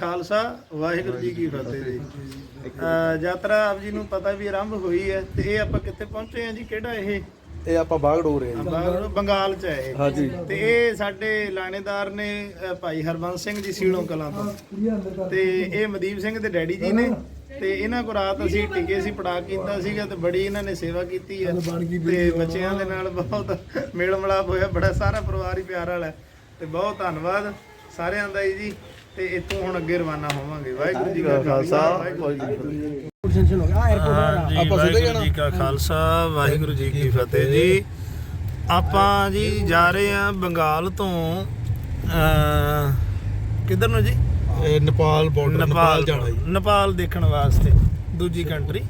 ਖਾਲਸਾ ਵਾਹਿਗੁਰੂ ਜੀ ਕੀ ਫਤਿਹ ਜੀ। ਯਾਤਰਾ ਆਪ ਜੀ ਨੂੰ ਪਤਾ ਵੀ ਆਰੰਭ ਹੋਈ ਹੈ ਤੇ ਇਹ ਆਪਾਂ ਕਿੱਥੇ ਪਹੁੰਚੇ ਹਾਂ ਜੀ? ਕਿਹੜਾ ਇਹ? ਇਹ ਆਪਾਂ ਬਾਗੜੋ ਰਹੇ ਬੰਗਾਲ- ਬੰਗਾਲ ਚ ਹੈ ਇਹ। ਹਾਂਜੀ। ਤੇ ਇਹ ਸਾਡੇ ਲਾਣੇਦਾਰ ਨੇ ਭਾਈ ਹਰਬੰਸ ਸਿੰਘ ਜੀ ਸੀਲੋਂ ਕਲਾਂ ਤੋਂ। ਤੇ ਇਹ ਮਦੀਪ ਸਿੰਘ ਦੇ ਡੈਡੀ ਜੀ ਨੇ। ਤੇ ਇਹਨਾਂ ਕੋ ਰਾਤ ਅਸੀਂ ਟਿਕੇ ਸੀ ਪੜਾ ਕੀਤਾ ਸੀਗਾ ਤੇ ਬੜੀ ਇਹਨਾਂ ਨੇ ਸੇਵਾ ਕੀਤੀ ਹੈ। ਤੇ ਬੱਚਿਆਂ ਦੇ ਨਾਲ ਬਹੁਤ ਮੇਲ ਮਿਲਾਪ ਹੋਇਆ ਬੜਾ ਸਾਰਾ ਪਰਿਵਾਰ ਹੀ ਪਿਆਰ ਵਾਲਾ ਹੈ। ਤੇ ਬਹੁਤ ਧੰਨਵਾਦ ਸਾਰਿਆਂ ਦਾ ਜੀ। ਤੇ ਇੱਥੋਂ ਹੁਣ ਅੱਗੇ ਰਵਾਨਾ ਹੋਵਾਂਗੇ। ਵਾਹਿਗੁਰੂ ਜੀ ਕਾ ਖਾਲਸਾ ਵਾਹਿਗੁਰੂ ਜੀ ਕੀ ਫਤਿਹ। ਆਪਾਂ ਸਿੱਧੇ ਜੀ ਕਾ ਖਾਲਸਾ ਵਾਹਿਗੁਰੂ ਜੀ ਕੀ ਫਤਿਹ ਜੀ। ਆਪਾਂ ਜੀ ਜਾ ਰਹੇ ਹਾਂ ਬੰਗਾਲ ਤੋਂ ਅ ਕਿੱਧਰ ਨੂੰ ਜੀ? ਇਹ ਨੇਪਾਲ ਬਾਰਡਰ ਨੇਪਾਲ ਨੇਪਾਲ ਦੇਖਣ ਵਾਸਤੇ ਦੂਜੀ ਕੰਟਰੀ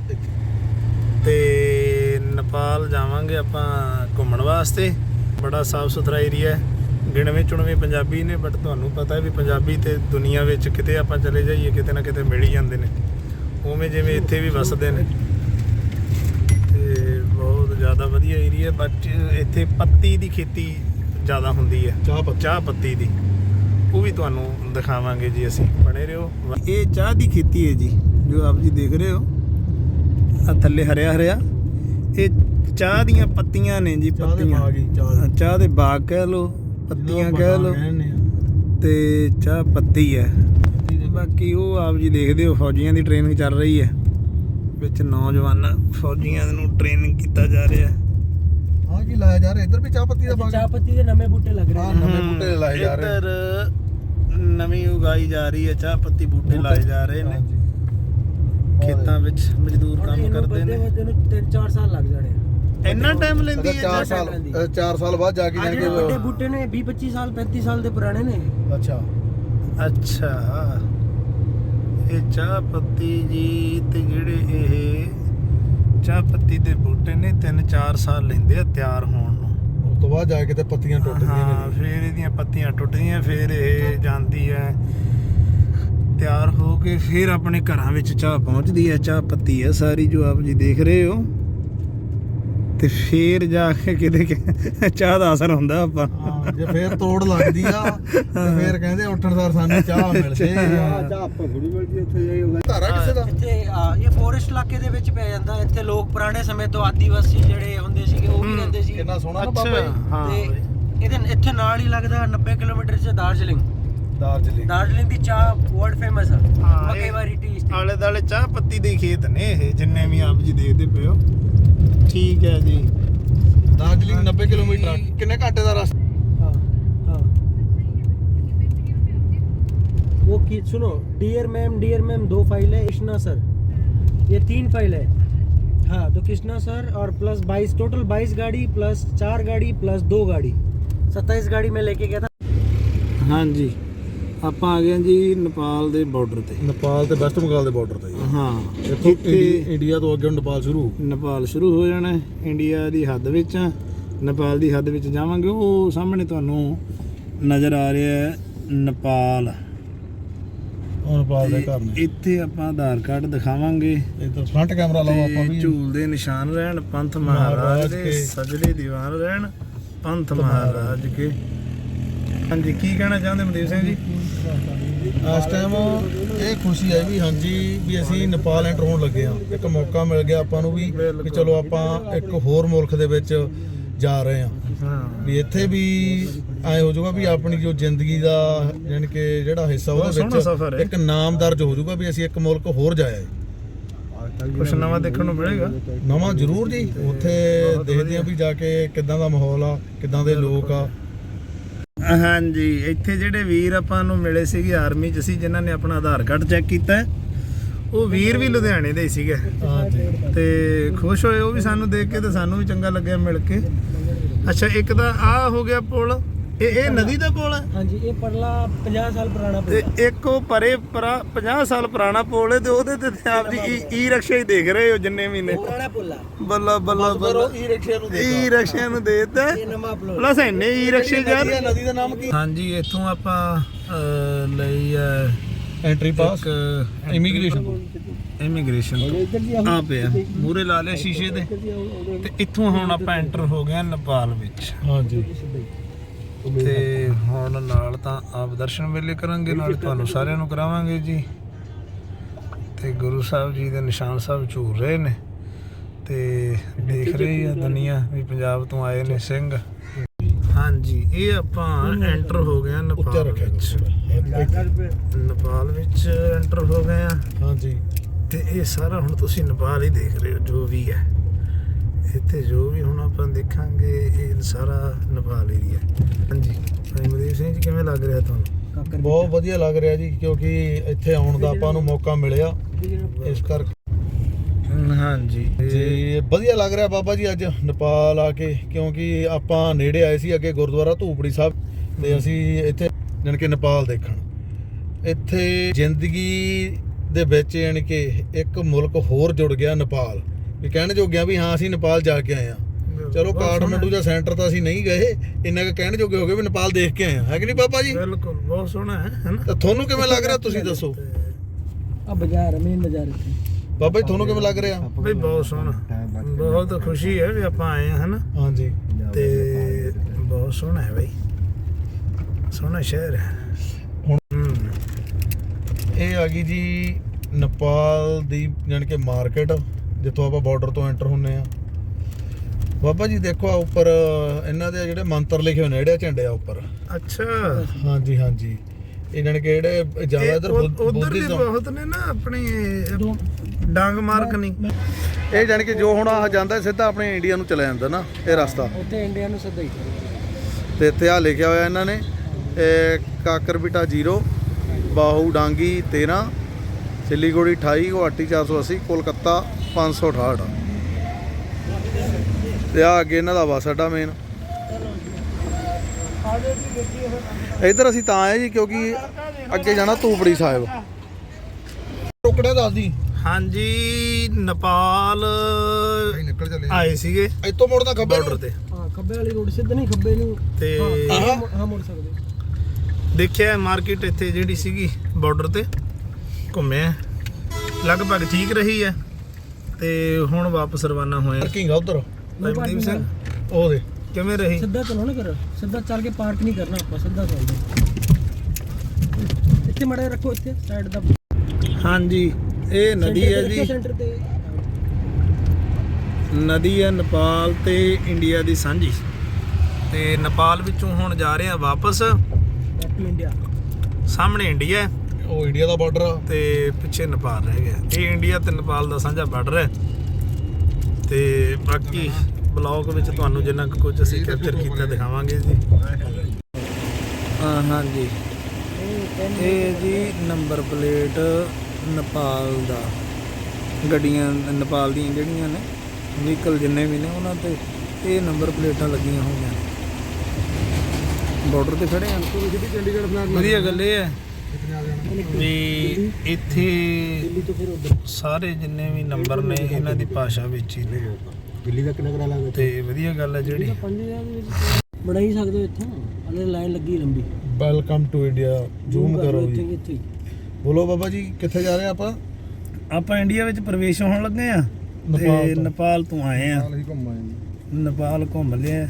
ਤੇ ਨੇਪਾਲ ਜਾਵਾਂਗੇ ਆਪਾਂ ਘੁੰਮਣ ਵਾਸਤੇ। ਬੜਾ ਸਾਫ਼ ਸੁਥਰਾ ਏਰੀਆ ਹੈ। ਗਿਣਵੇਂ ਚੁਣਵੇਂ ਪੰਜਾਬੀ ਨੇ ਬਟ ਤੁਹਾਨੂੰ ਪਤਾ ਹੈ ਵੀ ਪੰਜਾਬੀ ਤੇ ਦੁਨੀਆ ਵਿੱਚ ਕਿਤੇ ਆਪਾਂ ਚਲੇ ਜਾਈਏ ਕਿਤੇ ਨਾ ਕਿਤੇ ਮਿਲ ਹੀ ਜਾਂਦੇ ਨੇ। ਉਵੇਂ ਜਿਵੇਂ ਇੱਥੇ ਵੀ ਵਸਦੇ ਨੇ। ਤੇ ਬਹੁਤ ਜ਼ਿਆਦਾ ਵਧੀਆ ਏਰੀਆ ਬਟ ਇੱਥੇ ਪੱਤੀ ਦੀ ਖੇਤੀ ਜ਼ਿਆਦਾ ਹੁੰਦੀ ਹੈ। ਚਾਹ ਪੱਤੀ। ਦੀ। ਉਹ ਵੀ ਤੁਹਾਨੂੰ ਦਿਖਾਵਾਂਗੇ ਜੀ ਅਸੀਂ। ਬਣੇ ਰਹੋ। ਇਹ ਚਾਹ ਦੀ ਖੇਤੀ ਹੈ ਜੀ ਜੋ ਆਪ ਜੀ ਦੇਖ ਰਹੇ ਹੋ। ਆ ਥੱਲੇ ਹਰਿਆ ਹਰਿਆ। ਇਹ ਚਾਹ ਦੀਆਂ ਪੱਤੀਆਂ ਨੇ ਜੀ ਪੱਤੀਆਂ। ਚਾਹ ਦੇ। ਬਾਗ ਕਹਿ ਲੋ ਪੱਤੀਆਂ ਕਹਿ ਲੋ ਤੇ ਚਾਹ ਪੱਤੀ ਹੈ। ਬਾਕੀ ਉਹ ਆਪ ਜੀ ਦੇਖਦੇ ਹੋ ਫੌਜੀਆਂ ਦੀ ਟ੍ਰੇਨਿੰਗ ਚੱਲ ਰਹੀ ਹੈ। ਵਿੱਚ ਨੌਜਵਾਨ ਫੌਜੀਆਂ ਨੂੰ ਟ੍ਰੇਨਿੰਗ ਕੀਤਾ ਜਾ ਰਿਹਾ ਹੈ। ਹਾਂ ਕੀ ਲਾਇਆ ਜਾ ਰਿਹਾ। ਇੱਧਰ ਵੀ ਚਾਹ ਪੱਤੀ ਦਾ ਬਾਗ ਚਾਹ ਪੱਤੀ ਦੇ ਨਵੇਂ ਬੂਟੇ ਲੱਗ ਰਹੇ ਨੇ। ਨਵੇਂ ਬੂਟੇ ਲਾਏ ਜਾ ਰਹੇ ਇੱਧਰ ਨਵੀਂ ਉਗਾਈ ਜਾ ਰਹੀ ਹੈ ਚਾਹ ਪੱਤੀ ਬੂਟੇ ਲਾਏ ਜਾ ਰਹੇ ਨੇ। ਖੇਤਾਂ ਵਿੱਚ ਮਜ਼ਦੂਰ ਕੰਮ ਕਰਦੇ ਨੇ। ਬੰਦੇ ਨੂੰ 3-4 ਸਾਲ ਲੱਗ ਜਾਣੇ ਆ। ਇੰਨਾ ਟਾਈਮ ਲੈਂਦੀ ਹੈ 4 ਚਾਹ ਸਾਲ 4 ਸਾਲ ਬਾਅਦ ਜਾ ਕੇ ਆਹ ਜਾਣ ਜਿਹੜੇ ਵੱਡੇ ਕੇ ਬੂਟੇ ਨੇ 20-25 ਸਾਲ 35 ਸਾਲ ਦੇ ਪੁਰਾਣੇ ਨੇ। ਅੱਛਾ। ਅੱਛਾ। ਇਹ ਚਾਹ ਪੱਤੀ ਜੀ ਤੇ ਜਿਹੜੇ ਇਹ ਚਾਹ ਪੱਤੀ ਦੇ ਬੂਟੇ ਨੇ 3-4 ਸਾਲ ਲੈਂਦੇ ਆ ਤਿਆਰ ਹੋਣ ਨੂੰ। ਉਸ ਤੋਂ ਬਾਅਦ ਜਾ ਕੇ ਤੇ ਪੱਤੀਆਂ ਟੁੱਟਦੀਆਂ ਹਾਂ ਨੇ। ਫਿਰ ਇਹਦੀਆਂ ਪੱਤੀਆਂ ਟੁੱਟਦੀਆਂ ਫਿਰ ਇਹ ਜਾਂਦੀ ਹੈ। ਤਿਆਰ ਹੋ ਕੇ ਫਿਰ ਆਪਣੇ ਘਰਾਂ ਵਿੱਚ ਚਾਹ ਪਹੁੰਚਦੀ ਹੈ। ਚਾਹ ਪੱਤੀ ਹੈ ਸਾਰੀ ਜੋ ਆਪ ਜੀ ਦੇਖ ਰਹੇ ਹੋ। ਤੇ ਫਿਰ ਜਾ ਕੇ ਕਿਤੇ ਚਾਹ ਦਾ ਅਸਰ ਹੁੰਦਾ ਆਪਾਂ ਹਾਂ, ਜੇ ਫੇਰ ਤੋੜ ਲੱਗਦੀ ਆ ਤੇ ਫੇਰ ਕਹਿੰਦੇ ਉੱਠਣਦਾਰ ਸਾਨੂੰ ਚਾਹ ਮਿਲ ਜੇ। ਚਾਹ ਭੰਗੜੀ ਮਿਲਦੀ ਉੱਥੇ ਜਾਈਗਾ ਧਾਰਾ ਕਿਸੇ ਦਾ? ਇੱਥੇ ਆ, ਇਹ ਫੋਰੈਸਟ ਇਲਾਕੇ ਦੇ ਵਿੱਚ ਪੈ ਜਾਂਦਾ। ਇੱਥੇ ਲੋਕ ਪੁਰਾਣੇ ਸਮੇਂ ਤੋਂ ਆਦੀਵਾਸੀ ਜਿਹੜੇ ਹੁੰਦੇ ਸੀਗੇ ਉਹ ਵੀ। ਰਹਿੰਦੇ ਸੀ। ਕਿੰਨਾ ਸੋਹਣਾ ਨਾ ਬਾਬਾ ਜੀ। ਤੇ। ਇਹਦੇ ਇੱਥੇ ਨਾਲ ਹੀ ਲੱਗਦਾ 90 ਕਿਲੋਮੀਟਰ 'ਚ ਦਾਰਜਲਿੰਗ। ਦਾਰਜਲਿੰਗ। ਦਾਰਜਲਿੰਗ ਦੀ ਚਾਹ ਵਰਲਡ ਫੇਮਸ ਆ। ਹਾਂ, ਮੱਕੇ ਵਾਲੀ ਟੀ ਆਲੇ ਦਾਲੇ ਚਾਹ ਪੱਤੀ ਦੇ ਖੇਤ ਨੇ ਇਹ ਜਿੰਨੇ ਵੀ ਆਪ ਜੀ ਦੇਖਦੇ ਪਏ ਹੋ। ਠੀਕ ਹੈ ਜੀ ਦਾਰਜਲਿੰਗ 90 ਕਿਲੋਮੀਟਰ ਆ। ਕਿੰਨੇ ਘੰਟੇ ਦਾ ਰਸਤਾ हाँ हाँ वो की सुनो डियर मैम डियर मैम दो फाइल है कृष्णा सर ये तीन फाइल है हाँ तो कृष्णा सर और प्लस बाईस टोटल बाईस गाड़ी प्लस चार गाड़ी प्लस दो गाड़ी सत्ताईस गाड़ी में लेके गया था ਹਾਂਜੀ ਆਪਾਂ ਆ ਗਏ ਹਾਂ ਜੀ ਨੇਪਾਲ ਦੇ ਬਾਰਡਰ ਤੇ। ਨੇਪਾਲ ਤੇ ਵੈਸਟ ਬੰਗਾਲ ਦੇ ਬਾਰਡਰ ਤੇ ਹਾਂ ਇੱਥੋਂ ਇੱਥੇ ਇੰਡੀ- ਇੰਡੀਆ ਤੋਂ ਅੱਗੇ ਨੇਪਾਲ ਸ਼ੁਰੂ ਨੇਪਾਲ ਸ਼ੁਰੂ ਹੋ ਜਾਣਾ ਹੈ। ਇੰਡੀਆ ਦੀ ਹੱਦ ਵਿੱਚ ਆ ਨੇਪਾਲ ਦੀ ਹੱਦ ਵਿੱਚ ਜਾਵਾਂਗੇ। ਉਹ ਸਾਹਮਣੇ ਤੁਹਾਨੂੰ ਨਜ਼ਰ ਆ ਰਿਹਾ ਹੈ ਨੇਪਾਲ। ਉਹ ਨੇਪਾਲ ਦੇ ਘਰ ਨੇ। ਇੱਥੇ ਆਪਾਂ ਆਧਾਰ ਕਾਰਡ ਦਿਖਾਵਾਂਗੇ। ਇੱਧਰ ਫਰੰਟ ਕੈਮਰਾ ਲਾਓ ਆਪਾਂ ਤੇ ਵੀ। ਝੂਲ ਦੇ ਨਿਸ਼ਾਨ ਰਹਿਣ ਪੰਥ ਮਹਾਰਾਜ ਮਹਾਰਾਜ ਦੇ ਕੇ। ਸਜਲੇ ਦੀਵਾਨ ਰਹਿਣ ਪੰਥ ਮਹਾਰਾਜ ਕੇ। ਹਾਂਜੀ ਕੀ ਕਹਿਣਾ ਚਾਹੁੰਦੇ ਮਨਦੀਪ ਸਿੰਘ ਜੀ? ਇਸ ਟਾਈਮ ਇਹ ਖੁਸ਼ੀ ਹੈ ਵੀ ਹਾਂਜੀ ਵੀ ਅਸੀਂ ਨੇਪਾਲ ਐਂਟਰ ਹੋਣ ਲੱਗੇ ਆ ਇੱਕ ਮੌਕਾ ਮਿਲ ਗਿਆ ਆਪਾਂ ਨੂੰ ਵੀ ਕਿ ਚਲੋ ਆਪਾਂ ਇੱਕ ਹੋਰ ਮੁਲਕ ਦੇ ਵਿੱਚ ਜਾ ਰਹੇ ਆ ਵੀ ਇੱਥੇ ਵੀ ਐ ਹੋ ਜਾਊਗਾ ਵੀ ਆਪਣੀ ਜੋ ਜ਼ਿੰਦਗੀ ਦਾ ਯਾਨੀ ਕਿ ਜਿਹੜਾ ਹਿੱਸਾ ਉਹਦੇ। ਵਿੱਚ ਇੱਕ ਨਾਮ ਦਰਜ ਹੋ ਜਾਊਗਾ ਵੀ ਅਸੀਂ ਇੱਕ ਮੁਲਕ ਹੋਰ ਜਾਇਆ ਕੁਛ ਨਵਾਂ ਦੇਖਣ ਨੂੰ ਮਿਲੇਗਾ? ਨਵਾਂ ਜ਼ਰੂਰ ਜੀ। ਉੱਥੇ ਦੇਖਦੇ ਆ ਵੀ ਜਾ ਕੇ ਕਿੱਦਾਂ ਦਾ ਮਾਹੌਲ ਆ ਕਿੱਦਾਂ ਦੇ ਲੋਕ ਆ। ਹਾਂਜੀ ਇੱਥੇ ਜਿਹੜੇ ਵੀਰ ਆਪਾਂ ਨੂੰ ਮਿਲੇ ਸੀਗੇ ਆਰਮੀ ਚ ਸੀ ਜਿਨ੍ਹਾਂ ਨੇ ਆਪਣਾ ਆਧਾਰ ਕਾਰਡ ਚੈੱਕ ਕੀਤਾ ਉਹ ਵੀਰ ਵੀ ਲੁਧਿਆਣੇ ਦੇ ਹੀ ਸੀਗੇ। ਹਾਂਜੀ। ਤੇ ਖੁਸ਼ ਹੋਏ ਉਹ ਵੀ ਸਾਨੂੰ ਦੇਖ ਕੇ ਤੇ ਸਾਨੂੰ ਵੀ ਚੰਗਾ ਲੱਗਿਆ ਮਿਲ ਕੇ। ਅੱਛਾ ਇੱਕ ਤਾਂ ਆ ਹੋ ਗਿਆ ਪੁਲ। ਇਹ ਇਹ ਨਦੀ ਦੇ ਕੋਲ ਹੈ ਹਾਂਜੀ ਇਹ ਪਰਲਾ 50 ਸਾਲ ਪੁਰਾਣਾ ਪੁਲ ਤੇ ਇੱਕ ਉਹ ਪਰੇ ਪਰਾ 50 ਸਾਲ ਪੁਰਾਣਾ ਪੁਲ ਹੈ ਤੇ ਉਹਦੇ ਤੇ ਆਪ ਜੀ ਈ- ਈ ਹੀ ਦੇਖ ਰਹੇ ਹੋ ਜਿੰਨੇ ਮਹੀਨੇ ਪੁਰਾਣਾ ਪੁਲ ਆ। ਬੱਲਾ ਬੱਲਾ ਉਹ ਈ ਰਿਕਸ਼ੇ ਨੂੰ ਦੇਤਾ। ਈ ਰਿਕਸ਼ਾ ਨੂੰ ਦੇਤਾ। ਇਹ ਪਲਸ ਇੰਨੇ ਈ ਰਿਕਸ਼ੇ ਜਾ ਨਦੀ ਦਾ ਨਾਮ ਕੀ? ਹਾਂਜੀ ਇੱਥੋਂ ਆਪਾਂ ਅਹ, ਲਈ ਐਂਟਰੀ ਪਾਸ ਇਮੀਗ੍ਰੇਸ਼ਨ ਇਮੀਗ੍ਰੇਸ਼ਨ ਇੱਧਰ ਦੀ ਆ ਮੂਰੇ ਲਾ ਲਿਆ ਸ਼ੀਸ਼ੇ ਦੇ। ਤੇ ਇੱਥੋਂ ਹੁਣ ਆਪਾਂ ਐਂਟਰ ਹੋ ਗਏ ਨੇਪਾਲ ਵਿੱਚ। ਹਾਂਜੀ। ਤੇ ਹੁਣ ਨਾਲ ਤਾਂ ਆਪ ਦਰਸ਼ਨ ਵੇਲੇ ਕਰਾਂਗੇ ਨਾਲ ਤੁਹਾਨੂੰ ਸਾਰਿਆਂ ਨੂੰ ਕਰਾਵਾਂਗੇ ਜੀ। ਤੇ ਗੁਰੂ ਸਾਹਿਬ ਜੀ ਦੇ ਨਿਸ਼ਾਨ ਸਾਹਿਬ ਝੂਰ ਰਹੇ ਨੇ ਤੇ ਦੇਖ ਰਹੀ ਆ ਦੁਨੀਆ ਵੀ ਪੰਜਾਬ ਤੋਂ ਆਏ ਨੇ ਸਿੰਘ। ਹਾਂਜੀ ਇਹ ਆਪਾਂ ਐਂਟਰ ਹੋ ਗਏ ਉੱਚਾ ਨੇਪਾਲ ਵਿੱਚ। ਨੇਪਾਲ ਵਿੱਚ ਐਂਟਰ ਹੋ ਗਏ ਆ। ਹਾਂਜੀ। ਤੇ ਇਹ ਸਾਰਾ ਹੁਣ ਤੁਸੀਂ ਨੇਪਾਲ ਹੀ ਦੇਖ ਰਹੇ ਹੋ ਜੋ ਵੀ ਹੈ। ਇੱਥੇ ਜੋ ਵੀ ਹੁਣ ਆਪਾਂ ਦੇਖਾਂਗੇ ਇਹ ਸਾਰਾ ਨੇਪਾਲ ਏਰੀਆ ਹਾਂਜੀ। ਭਾਈ ਮਦੀਪ ਸਿੰਘ ਜੀ ਕਿਵੇਂ ਲੱਗ ਰਿਹਾ ਤੁਹਾਨੂੰ? ਬਹੁਤ ਵਧੀਆ ਲੱਗ ਰਿਹਾ ਜੀ ਕਿਉਂਕਿ ਇੱਥੇ ਆਉਣ ਦਾ ਆਪਾਂ ਨੂੰ ਮੌਕਾ ਮਿਲਿਆ। ਇਸ ਕਰਕੇ। ਹਾਂਜੀ। ਜੀ ਵਧੀਆ ਲੱਗ ਰਿਹਾ ਬਾਬਾ ਜੀ ਅੱਜ ਨੇਪਾਲ ਆ ਕੇ ਕਿਉਂਕਿ ਆਪਾਂ ਨੇੜੇ ਆਏ ਸੀ ਅੱਗੇ ਗੁਰਦੁਆਰਾ ਧੂਪੜੀ ਸਾਹਿਬ ਤੇ ਅਸੀਂ ਇੱਥੇ ਜਾਨਕਿ ਨੇਪਾਲ ਦੇਖਣ। ਇੱਥੇ ਜ਼ਿੰਦਗੀ ਦੇ ਵਿੱਚ ਜਾਨਕਿ ਇੱਕ ਮੁਲਕ ਹੋਰ ਜੁੜ ਗਿਆ ਨੇਪਾਲ। ਵੀ ਕਹਿਣ ਜੋਗਿਆ ਵੀ ਹਾਂ ਅਸੀਂ ਨੇਪਾਲ ਜਾ ਕੇ ਆਏ ਆ ਚਲੋ ਕਾਠਮੰਡੂ ਦਾ ਸੈਂਟਰ ਤਾਂ ਅਸੀਂ ਨਹੀਂ ਗਏ ਇੰਨਾ ਕ ਕਹਿਣ ਜੋਗੇ ਹੋ ਵੀ ਨੇਪਾਲ ਦੇਖ ਕੇ ਆਏ ਆ ਹੈ ਕਿ ਨਹੀਂ ਪਾਪਾ ਜੀ? ਬਿਲਕੁਲ ਬਹੁਤ ਸੋਹਣਾ ਹੈ ਹੈਨਾ ਤਾਂ ਤੁਹਾਨੂੰ ਕਿਵੇਂ ਲੱਗ ਰਿਹਾ? ਤੁਸੀਂ ਦੱਸੋ। ਆ ਬਾਜ਼ਾਰ ਮੇਨ ਬਾਜ਼ਾਰ ਇੱਥੇ। ਬਾਬਾ ਜੀ ਤੁਹਾਨੂੰ ਕਿਵੇਂ ਲੱਗ ਰਿਹਾ? ਬਈ ਬਹੁਤ ਸੋਹਣਾ। ਬਹੁਤ ਖੁਸ਼ੀ ਹੈ ਵੀ ਆਪਾਂ ਆਏ ਹਾਂ ਹਨਾ ਹਾਂਜੀ। ਤੇ ਬਹੁਤ ਸੋਹਣਾ ਹੈ ਬਈ। ਸੋਹਣਾ ਸ਼ਹਿਰ ਹੈ। ਇਹ ਆ ਗਈ ਜੀ ਨੇਪਾਲ ਦੀ ਜਾਨ ਕੇ ਮਾਰਕੀਟ। ਜਿੱਥੋਂ ਆਪਾਂ ਬਾਰਡਰ ਤੋਂ ਐਂਟਰ ਹੁੰਨੇ ਆ। ਬਾਬਾ ਜੀ ਦੇਖੋ ਆ ਉੱਪਰ ਇਹਨਾਂ ਦੇ ਜਿਹੜੇ ਮੰਤਰ ਲਿਖੇ ਹੋਏ ਨੇ ਜਿਹੜੇ ਝੰਡੇ ਆ ਉੱਪਰ। ਅੱਛਾ। ਹਾਂਜੀ ਹਾਂਜੀ। ਇਹ ਜਾਣੀ ਕਿ ਜਿਹੜੇ ਜ਼ਿਆਦਾ ਇਧਰ ਉਧਰ ਦੇ ਬੁੱਧਿਜ਼ਮ ਬਹੁਤ ਨੇ ਨਾ ਆਪਣੀ ਡਾਂਗ ਮਾਰਕ ਨਹੀਂ ਇਹ ਜਾਣੀ ਕਿ ਜੋ ਹੁਣ ਆ ਜਾਂਦਾ ਸਿੱਧਾ ਆਪਣੇ ਇੰਡੀਆ ਨੂੰ ਚਲਾ ਜਾਂਦਾ ਨਾ ਇਹ ਰਸਤਾ। ਉੱਥੇ ਇੰਡੀਆ ਨੂੰ ਸਿੱਧਾ ਹੀ। ਤੇ ਇੱਥੇ ਆ ਲਿਖਿਆ ਹੋਇਆ ਇਹਨਾਂ ਨੇ ਇਹ ਕਾਕਰਬਿਟਾ 0 ਬਾਹੂ ਡਾਂਗੀ 13 ਸਿਲੀਗੁੜੀ 28 ਗੁਹਾਟੀ 480 ਕੋਲਕਾਤਾ 568 ਤੇ ਆ ਅੱਗੇ ਇਹਨਾਂ ਦਾ ਬੱਸ ਅੱਡਾ ਮੇਨ ਇੱਧਰ ਅਸੀਂ ਤਾਂ ਆਏ ਜੀ ਕਿਉਂਕਿ ਅੱਗੇ ਜਾਣਾ ਧੂਪੜੀ ਸਾਹਿਬ। ਟੁਕੜਾ ਦੱਸਦੀ ਹਾਂਜੀ ਨੇਪਾਲ ਨਿਕਲ ਚੱਲੇ ਆਏ ਸੀਗੇ। ਇੱਥੋਂ ਮੁੜਦਾ ਖੱਬੇ ਬਾਰਡਰ ਤੇ। ਹਾਂ ਖੱਬੇ ਵਾਲੀ ਰੋਡ ਸਿੱਧਾ ਨਹੀਂ ਖੱਬੇ ਨੂੰ। ਤੇ ਹਾਂ, ਹਾਂ ਮੁੜ- ਹਾਂ ਮੁੜ ਸਕਦੇ। ਦੇਖਿਆ ਮਾਰਕੀਟ ਇੱਥੇ ਜਿਹੜੀ ਸੀਗੀ ਬਾਰਡਰ ਤੇ। ਘੁੰਮਿਆ ਲਗਭਗ ਠੀਕ ਰਹੀ ਹੈ। ਤੇ ਹੁਣ ਵਾਪਸ ਰਵਾਨਾ ਹੋਏ ਪਾਰਕਿੰਗ ਆ ਉਧਰ ਮਨਦੀਪ ਸਿੰਘ ਉਹ ਦੇ ਕਿਵੇਂ ਰਹੀ? ਸਿੱਧਾ ਚਲੋ ਨਾ ਕਰ ਸਿੱਧਾ ਚੱਲ ਕੇ ਪਾਰਕ ਨਹੀਂ ਕਰਨਾ ਆਪਾਂ ਸਿੱਧਾ ਚੱਲਦੇ ਇੱਥੇ ਮੜੇ ਰੱਖੋ ਇੱਥੇ ਸਾਈਡ ਦਾ। ਹਾਂਜੀ ਇਹ ਨਦੀ ਹੈ ਜੀ। ਸੈਂਟਰ ਤੇ। ਨਦੀ ਹੈ ਨੇਪਾਲ ਤੇ ਇੰਡੀਆ ਦੀ ਸਾਂਝੀ। ਤੇ ਨੇਪਾਲ ਵਿੱਚੋਂ ਹੁਣ ਜਾ ਰਹੇ ਆ ਵਾਪਸ ਇੰਡੀਆ ਸਾਹਮਣੇ ਇੰਡੀਆ ਹੈ। ਉਹ ਇੰਡੀਆ ਦਾ ਬਾਰਡਰ ਆ। ਤੇ ਪਿੱਛੇ ਨੇਪਾਲ ਰਹਿ ਗਿਆ। ਇਹ ਇੰਡੀਆ ਤੇ ਨੇਪਾਲ ਦਾ ਸਾਂਝਾ ਬਾਰਡਰ ਹੈ। ਤੇ ਬਾਕੀ ਬਲੌਗ ਵਿੱਚ ਤੁਹਾਨੂੰ ਜਿੰਨਾ ਕੁ ਕੁਝ ਅਸੀਂ ਕੈਪਚਰ ਕੀਤਾ ਦਿਖਾਵਾਂਗੇ ਜੀ। ਹਾਂ ਹਾਂਜੀ ਇਹ ਜੀ ਨੰਬਰ ਪਲੇਟ ਨੇਪਾਲ ਦਾ। ਗੱਡੀਆਂ ਨੇਪਾਲ ਦੀਆਂ ਜਿਹੜੀਆਂ ਨੇ ਵਹੀਕਲ ਜਿੰਨੇ ਵੀ ਨੇ ਉਹਨਾਂ ਤੇ ਇਹ ਨੰਬਰ ਪਲੇਟਾਂ ਲੱਗੀਆਂ ਹੋਈਆਂ ਨੇ। ਬਾਰਡਰ ਤੇ ਖੜੇ ਹਾਂ ਵਧੀਆ ਗੱਲ ਇਹ ਹੈ। ਵੀ ਇੱਥੇ ਸਾਰੇ ਜਿੰਨੇ ਵੀ ਨੰਬਰ ਨੇ ਇਹਨਾਂ ਦੀ ਭਾਸ਼ਾ ਵਿੱਚ ਹੀ ਨੇ। ਦਿੱਲੀ ਦਾ ਕਿੰਨਾ ਕਰਾ ਲਾਂਗੇ ਤੇ ਵਧੀਆ ਗੱਲ ਹੈ ਜਿਹੜੀ। 5000 ਦੇ ਵਿੱਚ ਬੜਾ ਹੀ ਸਕਦੇ ਹੋ ਇੱਥੇ। ਹਲੇ ਲਾਈਨ ਲੱਗੀ ਲੰਬੀ। ਵੈਲਕਮ ਟੂ ਇੰਡੀਆ ਜ਼ੂਮ ਕਰੋ ਜੀ। ਬੋਲੋ ਬਾਬਾ ਜੀ ਕਿੱਥੇ ਜਾ ਰਹੇ ਆ ਆਪਾਂ? ਆਪਾਂ ਇੰਡੀਆ ਵਿੱਚ ਪ੍ਰਵੇਸ਼ ਹੋਣ ਲੱਗੇ ਆ। ਨੇਪਾਲ ਤੇ। ਤੋਂ। ਨੇਪਾਲ ਤੋਂ ਆਏ ਆ। ਅਸੀਂ ਘੁੰਮ ਆਏ ਨੇਪਾਲ ਘੁੰਮ ਲਿਆ।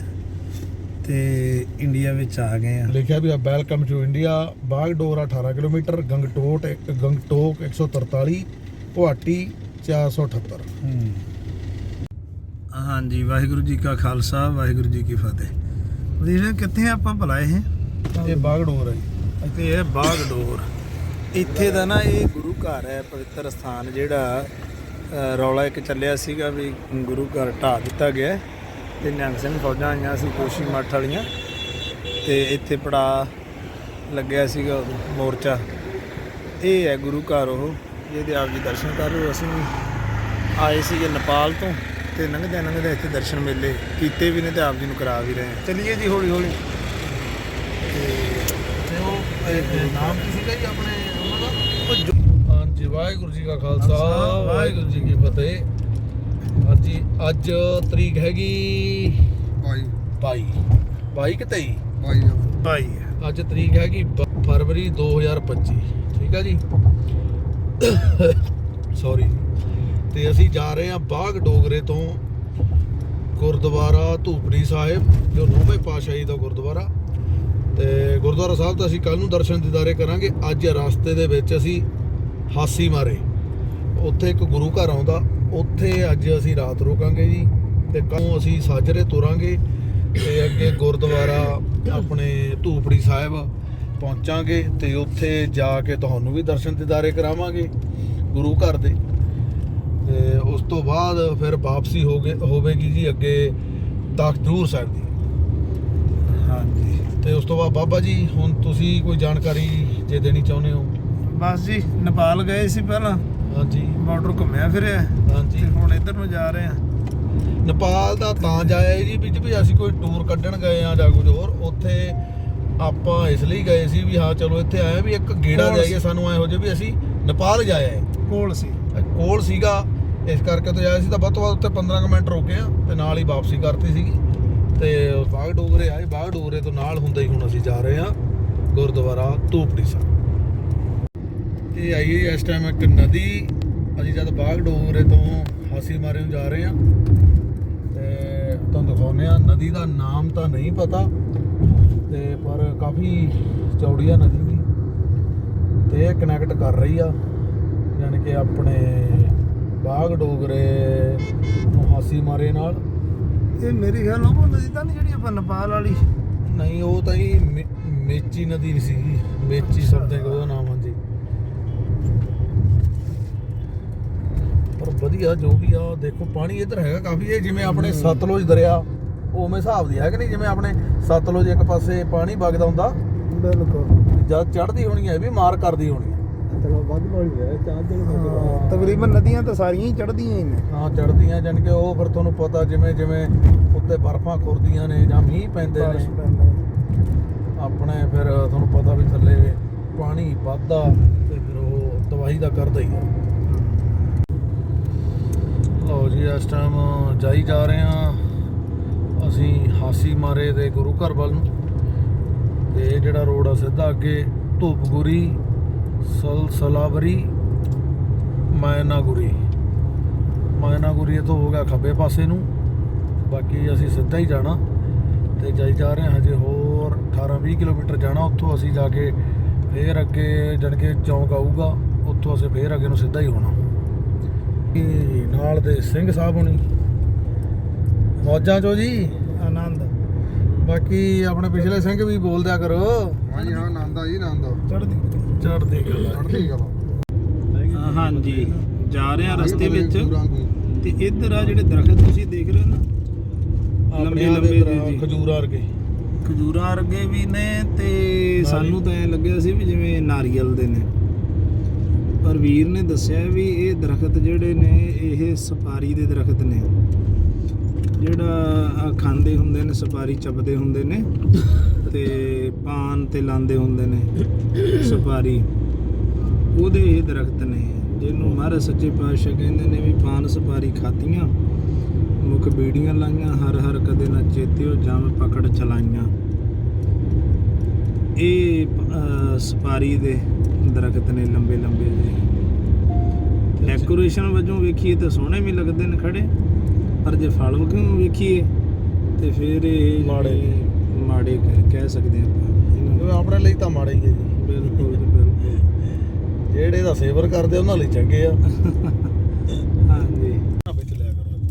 ਤੇ ਇੰਡੀਆ ਵਿੱਚ ਆ ਗਏ ਆ। ਲਿਖਿਆ ਵੀ ਆ welcome to India Bagdogra 18 kilometre ਗੰਗਟੋਟ Gangtok 143 Guwahati 478 ਹੂੰ। ਹਾਂਜੀ ਵਾਹਿਗੁਰੂ ਜੀ ਕਾ ਖਾਲਸਾ ਵਾਹਿਗੁਰੂ ਜੀ ਕੀ ਫਤਿਹ। ਵੀਰੇ ਕਿੱਥੇ ਆਪਾਂ ਭਲਾਏ ਹੈ ਇਹ ਬਾਗਡੋਰ ਹੈ। ਅਤੇ ਇਹ ਬਾਗਡੋਰ ਇੱਥੇ ਦਾ ਨਾ ਇਹ ਗੁਰੂ ਘਰ ਹੈ ਪਵਿੱਤਰ ਸਥਾਨ ਜਿਹੜਾ ਰੌਲਾ ਇੱਕ ਚੱਲਿਆ ਸੀਗਾ ਵੀ ਗੁਰੂ ਘਰ ਢਾਹ ਦਿੱਤਾ ਗਿਆ। ਹੈ ਤੇ ਨਿਹੰਗ ਸਿੰਘ ਫੌਜਾਂ ਆਈਆਂ ਸੀ ਕੋਸ਼ੀ ਮੱਠ ਵਾਲੀਆਂ ਤੇ ਇੱਥੇ ਪੜਾ ਲੱਗਿਆ ਸੀਗਾ ਮੋਰਚਾ। ਇਹ ਹੈ ਗੁਰੂ ਘਰ ਉਹ ਜਿਹਦੇ ਆਪ ਜੀ ਦਰਸ਼ਨ ਕਰ ਰਹੇ ਅਸੀਂ ਆਏ ਸੀਗੇ ਨੇਪਾਲ ਤੋਂ ਤੇ ਲੰਘਦੇ ਲੰਘਦੇ ਇੱਥੇ ਦਰਸ਼ਨ ਮੇਲੇ ਕੀਤੇ ਵੀ ਨੇ ਤੇ ਆਪ ਜੀ ਨੂੰ ਕਰਾ ਵੀ ਰਹੇ ਹਾਂ। ਚਲਿਏ ਜੀ ਹੌਲੀ ਹੌਲੀ ਇਹ ਨਾਮ ਕੀ ਸੀਗਾ ਜੀ ਆਪਣੇ ਉਹਨਾਂ ਦਾ? ਹਾਂਜੀ ਵਾਹਿਗੁਰੂ ਜੀ ਕਾ ਖਾਲਸਾ ਵਾਹਿਗੁਰੂ ਜੀ ਕੀ ਫਤਿਹ। ਹਾਂਜੀ ਅੱਜ ਤਰੀਕ ਹੈਗੀ ਭਾਈ 22 22 ਕਿ 23 ਭਾਈ ਭਾਈ ਅੱਜ ਤਰੀਕ ਹੈਗੀ ਬ- ਫਰਵਰੀ 2025 ਠੀਕ ਆ ਜੀ? ਸੌਰੀ ਤੇ ਅਸੀਂ ਜਾ ਰਹੇ ਹਾਂ ਬਾਗ ਡੋਗਰੇ ਤੋਂ ਗੁਰਦੁਆਰਾ ਧੂਪੜੀ ਸਾਹਿਬ ਜੋ ਨੌਵੇਂ ਪਾਤਸ਼ਾਹੀ ਦਾ ਗੁਰਦੁਆਰਾ। ਤੇ ਗੁਰਦੁਆਰਾ ਸਾਹਿਬ ਤਾਂ ਅਸੀਂ ਕੱਲ ਨੂੰ ਦਰਸ਼ਨ ਦਿਦਾਰੇ ਕਰਾਂਗੇ। ਅੱਜ ਰਸਤੇ ਦੇ ਵਿੱਚ ਅਸੀਂ ਹਾਸੀ ਮਾਰੇ। ਉੱਥੇ ਇੱਕ ਗੁਰੂ ਘਰ ਆਉਂਦਾ। ਉੱਥੇ ਅੱਜ ਅਸੀਂ ਰਾਤ ਰੋਕਾਂਗੇ ਜੀ ਤੇ ਕੱਲ ਅਸੀਂ ਸਾਜਰੇ ਤੁਰਾਂਗੇ ਤੇ ਅੱਗੇ ਗੁਰਦੁਆਰਾ ਆਪਣੇ ਧੂਪੜੀ ਸਾਹਿਬ ਪਹੁੰਚਾਂਗੇ ਤੇ ਉੱਥੇ ਜਾ ਕੇ ਤੁਹਾਨੂੰ ਵੀ ਦਰਸ਼ਨ ਦਿਦਾਰੇ ਕਰਾਵਾਂਗੇ ਗੁਰੂ ਘਰ ਦੇ। ਤੇ ਉਸ ਤੋਂ ਬਾਅਦ ਫਿਰ ਵਾਪਸੀ ਹੋ ਗਏ ਹੋਵੇਗੀ ਜੀ ਅੱਗੇ ਤਖਤੂਰ ਸਾਹਿਬ ਦੀ। ਹਾਂਜੀ। ਤੇ ਉਸ ਤੋਂ ਬਾਅਦ ਬਾਬਾ ਜੀ ਹੁਣ ਤੁਸੀਂ ਕੋਈ ਜਾਣਕਾਰੀ ਜੇ ਦੇਣੀ ਚਾਹੁੰਦੇ ਹੋ? ਬਸ ਜੀ ਨੇਪਾਲ ਗਏ ਸੀ ਪਹਿਲਾਂ। ਹਾਂਜੀ। ਬਾਰਡਰ ਘੁੰਮਿਆ ਫਿਰਿਆ ਹਾਂਜੀ। ਤੇ ਹੁਣ ਇੱਧਰ ਨੂੰ ਜਾ ਰਹੇ ਆ ਨੇਪਾਲ ਦਾ ਤਾਂ ਜਾਇਆ ਜੀ ਵਿੱਚ ਵੀ ਅਸੀਂ ਕੋਈ ਟੂਰ ਕੱਢਣ ਗਏ ਆ ਜਾਂ ਕੁਝ ਹੋਰ ਉੱਥੇ ਆਪਾਂ ਇਸ ਲਈ ਗਏ ਸੀ ਵੀ ਹਾਂ ਚਲੋ ਇੱਥੇ ਆਏ ਵੀ ਇੱਕ ਗੇੜਾ ਜਾਈਏ ਸਾਨੂੰ ਐ ਹੋ ਜੇ ਵੀ ਅਸੀਂ ਨੇਪਾਲ ਜਾਇਆ ਹੈ। ਕੋਲ ਸੀ। ਕੋਲ ਸੀਗਾ। ਇਸ ਕਰਕੇ ਤੋਂ ਜਾਇਆ ਸੀ ਤਾਂ ਵੱਧ ਤੋਂ ਵੱਧ ਉੱਤੇ 15 ਕੁ ਮਿੰਟ ਰੁਕੇ ਆ ਤੇ ਨਾਲ ਹੀ ਵਾਪਸੀ ਕਰਤੀ ਸੀਗੀ। ਤੇ ਬਾਗ ਡੋਗਰੇ ਆਏ ਬਾਗ ਡੋਗਰੇ ਤੋਂ ਨਾਲ ਹੁੰਦਾ ਹੀ ਹੁਣ ਅਸੀਂ ਜਾ ਰਹੇ ਆ ਗੁਰਦੁਆਰਾ ਧੂਪੜੀ ਸਾਹਿਬ। ਇਹ ਆਈ ਹੈ ਇਸ ਟਾਈਮ ਇੱਕ ਨਦੀ। ਅਸੀਂ ਜਦ ਬਾਗ ਡੋਗਰੇ ਤੋਂ ਹਾਸੀ ਮਾਰੇ ਨੂੰ ਜਾ ਰਹੇ ਆ ਤੇ ਤੁਹਾਨੂੰ ਦਿਖਾਉਂਦੇ ਆ ਨਦੀ ਦਾ ਨਾਮ ਤਾਂ ਨਹੀਂ ਪਤਾ ਤੇ ਪਰ ਕਾਫੀ ਚੌੜੀ ਆ ਨਦੀ ਦੀ ਤੇ ਇਹ ਕਨੈਕਟ ਕਰ ਰਹੀ ਆ ਯਾਨੀ ਕਿ ਆਪਣੇ ਬਾਗ ਡੋਗਰੇ ਨੂੰ ਹਾਸੀ ਮਾਰੇ ਨਾਲ। ਇਹ ਮੇਰੀ ਖਿਆਲ ਉਹ ਨਦੀ ਤਾਂ ਨਹੀਂ ਜਿਹੜੀ ਆਪਾਂ ਨੇਪਾਲ ਵਾਲੀ। ਨਹੀਂ ਉਹ ਤਾਂ ਹੀ ਮੇਚੀ ਨਦੀ ਸੀਗੀ। ਮੇਚੀ ਸਮਥਿੰਗ ਉਹਦਾ ਨਾਮ ਹਾਂਜੀ ਪਰ ਵਧੀਆ ਜੋ ਵੀ ਆ ਦੇਖੋ ਪਾਣੀ ਇੱਧਰ ਹੈਗਾ ਕਾਫੀ। ਇਹ ਜਿਵੇਂ ਆਪਣੇ ਸਤਲੁਜ ਦਰਿਆ ਉਵੇਂ ਹਿਸਾਬ ਦੀ ਹੈ ਕਿ ਨਹੀਂ? ਜਿਵੇਂ ਆਪਣੇ ਸਤਲੁਜ ਇੱਕ ਪਾਸੇ ਪਾਣੀ ਵਗਦਾ ਹੁੰਦਾ ਬਿਲਕੁਲ। ਜਦ ਚੜਦੀ ਹੋਣੀ ਹੈ ਵੀ ਮਾਰ ਕਰਦੀ ਹੋਣੀ ਹੈ। ਹੈ ਤਕਰੀਬਨ ਨਦੀਆਂ ਤਾਂ ਸਾਰੀਆਂ ਹੀ ਚੜਦੀਆਂ ਹੀ ਨੇ। ਹਾਂ ਚੜਦੀਆਂ ਜਾਣੀ ਕਿ ਉਹ ਫਿਰ ਤੁਹਾਨੂੰ ਪਤਾ ਜਿਵੇਂ ਜਿਵੇਂ ਉੱਤੇ ਬਰਫਾਂ ਖੁਰਦੀਆਂ ਨੇ ਜਾਂ ਮੀਂਹ ਪੈਂਦੇ ਨੇ। ਆਪਣੇ ਫਿਰ ਤੁਹਾਨੂੰ ਪਤਾ ਵੀ ਥੱਲੇ ਪਾਣੀ ਵੱਧਦਾ ਤੇ ਫਿਰ ਉਹ ਤਬਾਹੀ ਦਾ ਕਰਦਾ ਹੀ ਆ ਲਓ ਜੀ, ਇਸ ਟਾਈਮ ਜਾਈ ਜਾ ਰਹੇ ਆ ਅਸੀਂ ਹਾਸੀ ਮਾਰੇ ਦੇ ਗੁਰੂ ਘਰ ਵੱਲ ਨੂੰ। ਤੇ ਇਹ ਜਿਹੜਾ ਰੋਡ ਆ ਸਿੱਧਾ ਅੱਗੇ ਧੂਪਗੁਰੀ, ਸਲਸਲਾਵਰੀ ਮਾਇਨਾਗੁਰੀ ਮਾਇਨਾਗੁਰੀ ਤੋਂ ਹੋ ਗਿਆ ਖੱਬੇ ਪਾਸੇ ਨੂੰ। ਬਾਕੀ ਅਸੀਂ ਸਿੱਧਾ ਹੀ ਜਾਣਾ ਤੇ ਜਾਈ ਜਾ ਰਹੇ ਹਾਂ ਹਜੇ ਹੋਰ 18-20 ਕਿਲੋਮੀਟਰ ਜਾਣਾ, ਉੱਥੋਂ ਅਸੀਂ ਜਾ ਕੇ ਫੇਰ ਅੱਗੇ ਜਾਣੀ ਕਿ ਚੌਂਕ ਆਊਗਾ, ਉੱਥੋਂ ਅਸੀਂ ਫੇਰ ਅੱਗੇ ਨੂੰ ਸਿੱਧਾ ਹੀ ਹੋਣਾ। ਨਾਲ ਦੇ ਸਿੰਘ ਸਾਹਿਬ ਹੋਣੀ। ਮੌਜਾਂ ਚੋ ਜੀ। ਆਨੰਦ। ਬਾਕੀ ਆਪਣੇ ਪਿਛਲੇ ਸਿੰਘ ਵੀ ਬੋਲ ਦਿਆ ਕਰੋ। ਹਾਂਜੀ ਹਾਂ ਨੰਦਾ ਜੀ ਨੰਦਾ ਚੜਦੀ ਚੜ੍ਹਦੀ ਗੱਲ ਚੜ੍ਹਦੀ ਗੱਲ ਹਾਂਜੀ। ਜਾ ਰਹੇ ਆ ਰਸਤੇ ਵਿੱਚ। ਤੇ ਇੱਧਰ ਆ ਜਿਹੜੇ ਦਰਖਤ ਤੁਸੀਂ ਦੇਖ ਰਹੇ ਹੋ ਨਾ? ਲੰਬੇ ਲੰਬੇ। ਖਜੂਰਾਂ ਵਰਗੇ। ਖਜੂਰਾਂ ਵਰਗੇ ਵੀ ਨੇ ਤੇ ਸਾਨੂੰ ਤਾਂ ਐ ਲੱਗਿਆ ਸੀ ਵੀ ਜਿਵੇਂ ਨਾਰੀਅਲ ਦੇ ਨੇ। ਪਰ ਵੀਰ ਨੇ ਦੱਸਿਆ ਵੀ ਇਹ ਦਰਖਤ ਜਿਹੜੇ ਨੇ ਇਹ ਸਪਾਰੀ ਦੇ ਦਰਖਤ ਨੇ। ਜਿਹੜਾ ਖਾਂਦੇ ਹੁੰਦੇ ਨੇ ਸਪਾਰੀ ਚਬਦੇ ਹੁੰਦੇ ਨੇ ਤੇ ਪਾਨ ਤੇ ਲਾਂਦੇ ਹੁੰਦੇ ਨੇ ਸਪਾਰੀ ਉਹਦੇ ਇਹ ਦਰਖਤ ਨੇ। ਜਿਹਨੂੰ ਮਹਾਰਾਜ ਸੱਚੇ ਪਾਤਸ਼ਾਹ ਕਹਿੰਦੇ ਨੇ ਵੀ ਪਾਨ ਸਪਾਰੀ ਖਾਤੀਆਂ ਮੁਖ ਬੀੜੀਆਂ ਲਾਈਆਂ ਹਰ ਹਰ ਕਦੇ ਨਾ ਚੇਤਿਓ ਜਮ ਪਕੜ ਚਲਾਈਆਂ। ਇਹ ਅਹ, ਸੁਪਾਰੀ ਦੇ ਦਰਖਤ ਨੇ ਲੰਬੇ ਲੰਬੇ ਡੈਕੋਰੇਸ਼ਨ ਵਜੋਂ ਵੇਖੀਏ ਤਾਂ ਸੋਹਣੇ ਵੀ ਲੱਗਦੇ ਨੇ ਖੜੇ ਪਰ ਜੇ ਫਲ ਵਜੋਂ ਵੇਖੀਏ ਤੇ ਫਿਰ ਇਹ ਮਾੜੇ। ਮਾੜੇ ਕਹਿ- ਕਹਿ ਸਕਦੇ ਆਪਾਂ। ਇਹਨਾਂ ਆਪਣੇ ਲਈ ਤਾਂ ਮਾੜਾ ਹੀ ਹੈ ਜੀ। ਬਿਲਕੁਲ ਜੀ, ਬਿਲਕੁਲ। ਜਿਹੜੇ ਦਾ ਸੇਵਰ ਕਰਦੇ ਉਹਨਾਂ ਲਈ ਚੰਗੇ ਆ। ਹਾਂਜੀ। ਵਿੱਚ ਲਿਆ ਕਰੋ।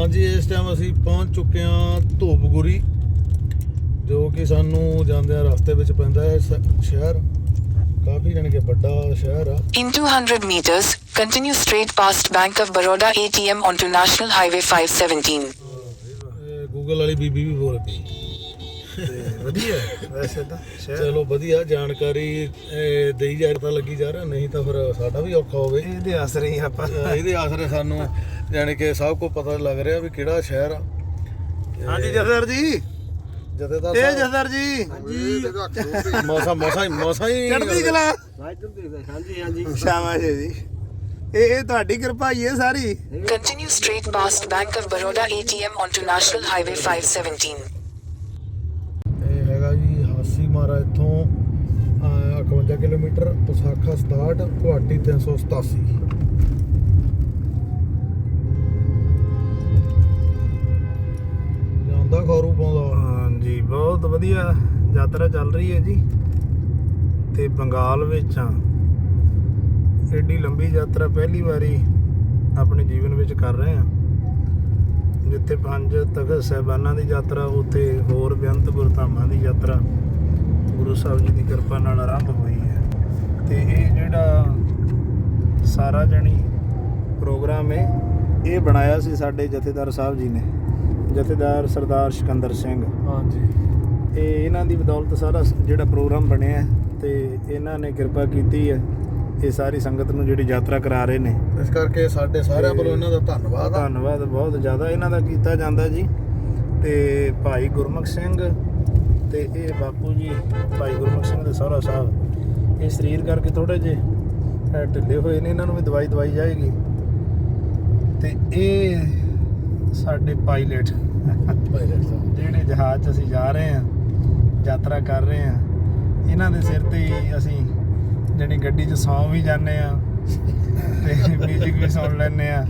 ਹਾਂਜੀ ਇਸ ਟਾਈਮ ਅਸੀਂ ਪਹੁੰਚ ਚੁੱਕੇ ਹਾਂ ਧੂਪਗੁਰੀ ਜੋ ਕਿ ਸਾਨੂੰ ਜਾਂਦਿਆਂ ਰਸਤੇ ਵਿੱਚ ਪੈਂਦਾ ਹੈ ਸ- ਸ਼ਹਿਰ। ਕਾਫੀ ਜਾਣੀ ਕਿ ਵੱਡਾ ਸ਼ਹਿਰ ਆ। In 200 meters, continue straight past Bank of Baroda ATM onto National Highway 517. Google ਵਾਲੀ ਬੀਬੀ ਵੀ ਬੋਲ ਪਈ। ਤੇ ਵਧੀਆ ਹੈ। ਵੈਸੇ ਤਾਂ ਸ਼ਹਿਰ। ਚਲੋ ਵਧੀਆ ਜਾਣਕਾਰੀ ਇਹ, ਦੇਈ ਜਾ ਤਾਂ ਲੱਗੀ ਜਾ ਰਿਹਾ ਨਹੀਂ ਤਾਂ ਫਿਰ ਸਾਡਾ ਵੀ ਔਖਾ ਹੋਵੇ। ਇਹਦੇ ਆਸਰੇ ਹੀ ਆਪਾਂ। ਅਹ ਇਹਦੇ ਆਸਰੇ ਸਾਨੂੰ ਜਾਣੀ ਕਿ ਸਭ ਕੁਝ ਪਤਾ ਲੱਗ ਰਿਹਾ ਵੀ ਕਿਹੜਾ ਸ਼ਹਿਰ ਆ। ਹਾਂਜੀ ਜਸਰ ਜੀ। ਜਥੇਦਾਰ ਇਹ ਜਸਰ ਜੀ। ਮੌਸਾ ਮੌਸਾ ਮੌਸਾ ਹੀ ਚੜ੍ਹਦੀ ਕਲਾ। ਸ਼ਾਬਾਸ਼ ਹੈ ਜੀ। ਇਹ ਇਹ ਤੁਹਾਡੀ ਕਿਰਪਾ ਹੀ ਹੈ ਸਾਰੀ। Continue straight past Bank of Baroda ATM onto National Highway 517. ਇਹ ਹੈਗਾ ਜੀ ਹਾਸੀ ਮਾਰਾ ਇੱਥੋਂ ਅਹ, ਕਿਲੋਮੀਟਰ ਪਸਾਖਾ 67 ਗੁਹਾਟੀ 387 ਜਾਂਦਾ ਖਰੂ ਪਾਉਂਦਾ। ਹਾਂਜੀ, ਬਹੁਤ ਵਧੀਆ ਯਾਤਰਾ ਚੱਲ ਰਹੀ ਹੈ ਜੀ। ਤੇ ਬੰਗਾਲ ਵਿੱਚ ਆ ਐਡੀ ਲੰਬੀ ਯਾਤਰਾ ਪਹਿਲੀ ਵਾਰੀ ਆਪਣੇ ਜੀਵਨ ਵਿੱਚ ਕਰ ਰਹੇ ਆ ਜਿੱਥੇ ਪੰਜ ਤਖਤ ਸਹਿਬਾਨਾਂ ਦੀ ਯਾਤਰਾ, ਉੱਥੇ ਹੋਰ ਬੇਅੰਤ ਗੁਰਧਾਮਾਂ ਦੀ ਯਾਤਰਾ, ਗੁਰੂ ਸਾਹਿਬ ਜੀ ਦੀ ਕਿਰਪਾ ਨਾਲ ਆਰੰਭ ਹੋਈ ਹੈ। ਤੇ ਇਹ ਜਿਹੜਾ ਸਾਰਾ ਜਣੀ ਪ੍ਰੋਗਰਾਮ ਹੈ, ਇਹ ਬਣਾਇਆ ਸੀ ਸਾਡੇ ਜਥੇਦਾਰ ਸਾਹਿਬ ਜੀ ਨੇ। ਜਥੇਦਾਰ ਸਰਦਾਰ ਸਿਕੰਦਰ ਸਿੰਘ। ਹਾਂਜੀ। ਇਹ ਇਹਨਾਂ ਦੀ ਬਦੌਲਤ ਸਾਰਾ ਜਿਹੜਾ ਪ੍ਰੋਗਰਾਮ ਬਣਿਆ ਤੇ ਇਹਨਾਂ ਨੇ ਕਿਰਪਾ ਕੀਤੀ ਹੈ ਇਹ ਸਾਰੀ ਸੰਗਤ ਨੂੰ ਜਿਹੜੀ ਯਾਤਰਾ ਕਰਾ ਰਹੇ ਨੇ। ਇਸ ਕਰਕੇ ਸਾਡੇ ਸਾਰਿਆਂ ਵੱਲੋਂ ਇਹਨਾਂ ਦਾ ਧੰਨਵਾਦ ਧੰਨਵਾਦ ਬਹੁਤ ਜ਼ਿਆਦਾ ਇਹਨਾਂ ਦਾ ਕੀਤਾ ਜਾਂਦਾ ਜੀ। ਤੇ ਭਾਈ ਗੁਰਮੁਖ ਸਿੰਘ ਤੇ ਇਹ ਬਾਪੂ ਜੀ ਭਾਈ ਗੁਰਮੁਖ ਸਿੰਘ ਦੇ ਸਹੁਰਾ ਸਾਹਿਬ ਇਹ ਸਰੀਰ ਕਰਕੇ ਥੋੜੇ ਜੇ ਢਿੱਲੇ ਹੋਏ ਨੇ ਇਹਨਾਂ ਨੂੰ ਵੀ ਦਵਾਈ ਦਵਾਈ ਜਾਏਗੀ। ਤੇ ਇਹ ਸਾਡੇ ਪਾਇਲਟ ਪਾਇਲਟ ਸਾਹਿਬ ਜਿਹੜੇ ਜਹਾਜ਼ 'ਚ ਅਸੀਂ ਜਾ ਰਹੇ ਹਾਂ ਯਾਤਰਾ ਕਰ ਰਹੇ ਹਾਂ ਇਹਨਾਂ ਦੇ ਸਿਰ ਤੇ ਹੀ ਅਸੀਂ ਜਿਹੜੀ ਗੱਡੀ 'ਚ ਸੌਂ ਵੀ ਜਾਂਦੇ ਆ ਤੇ ਮਿਊਜ਼ਿਕ ਵੀ ਸੁਣ ਲੈਂਦੇ ਆ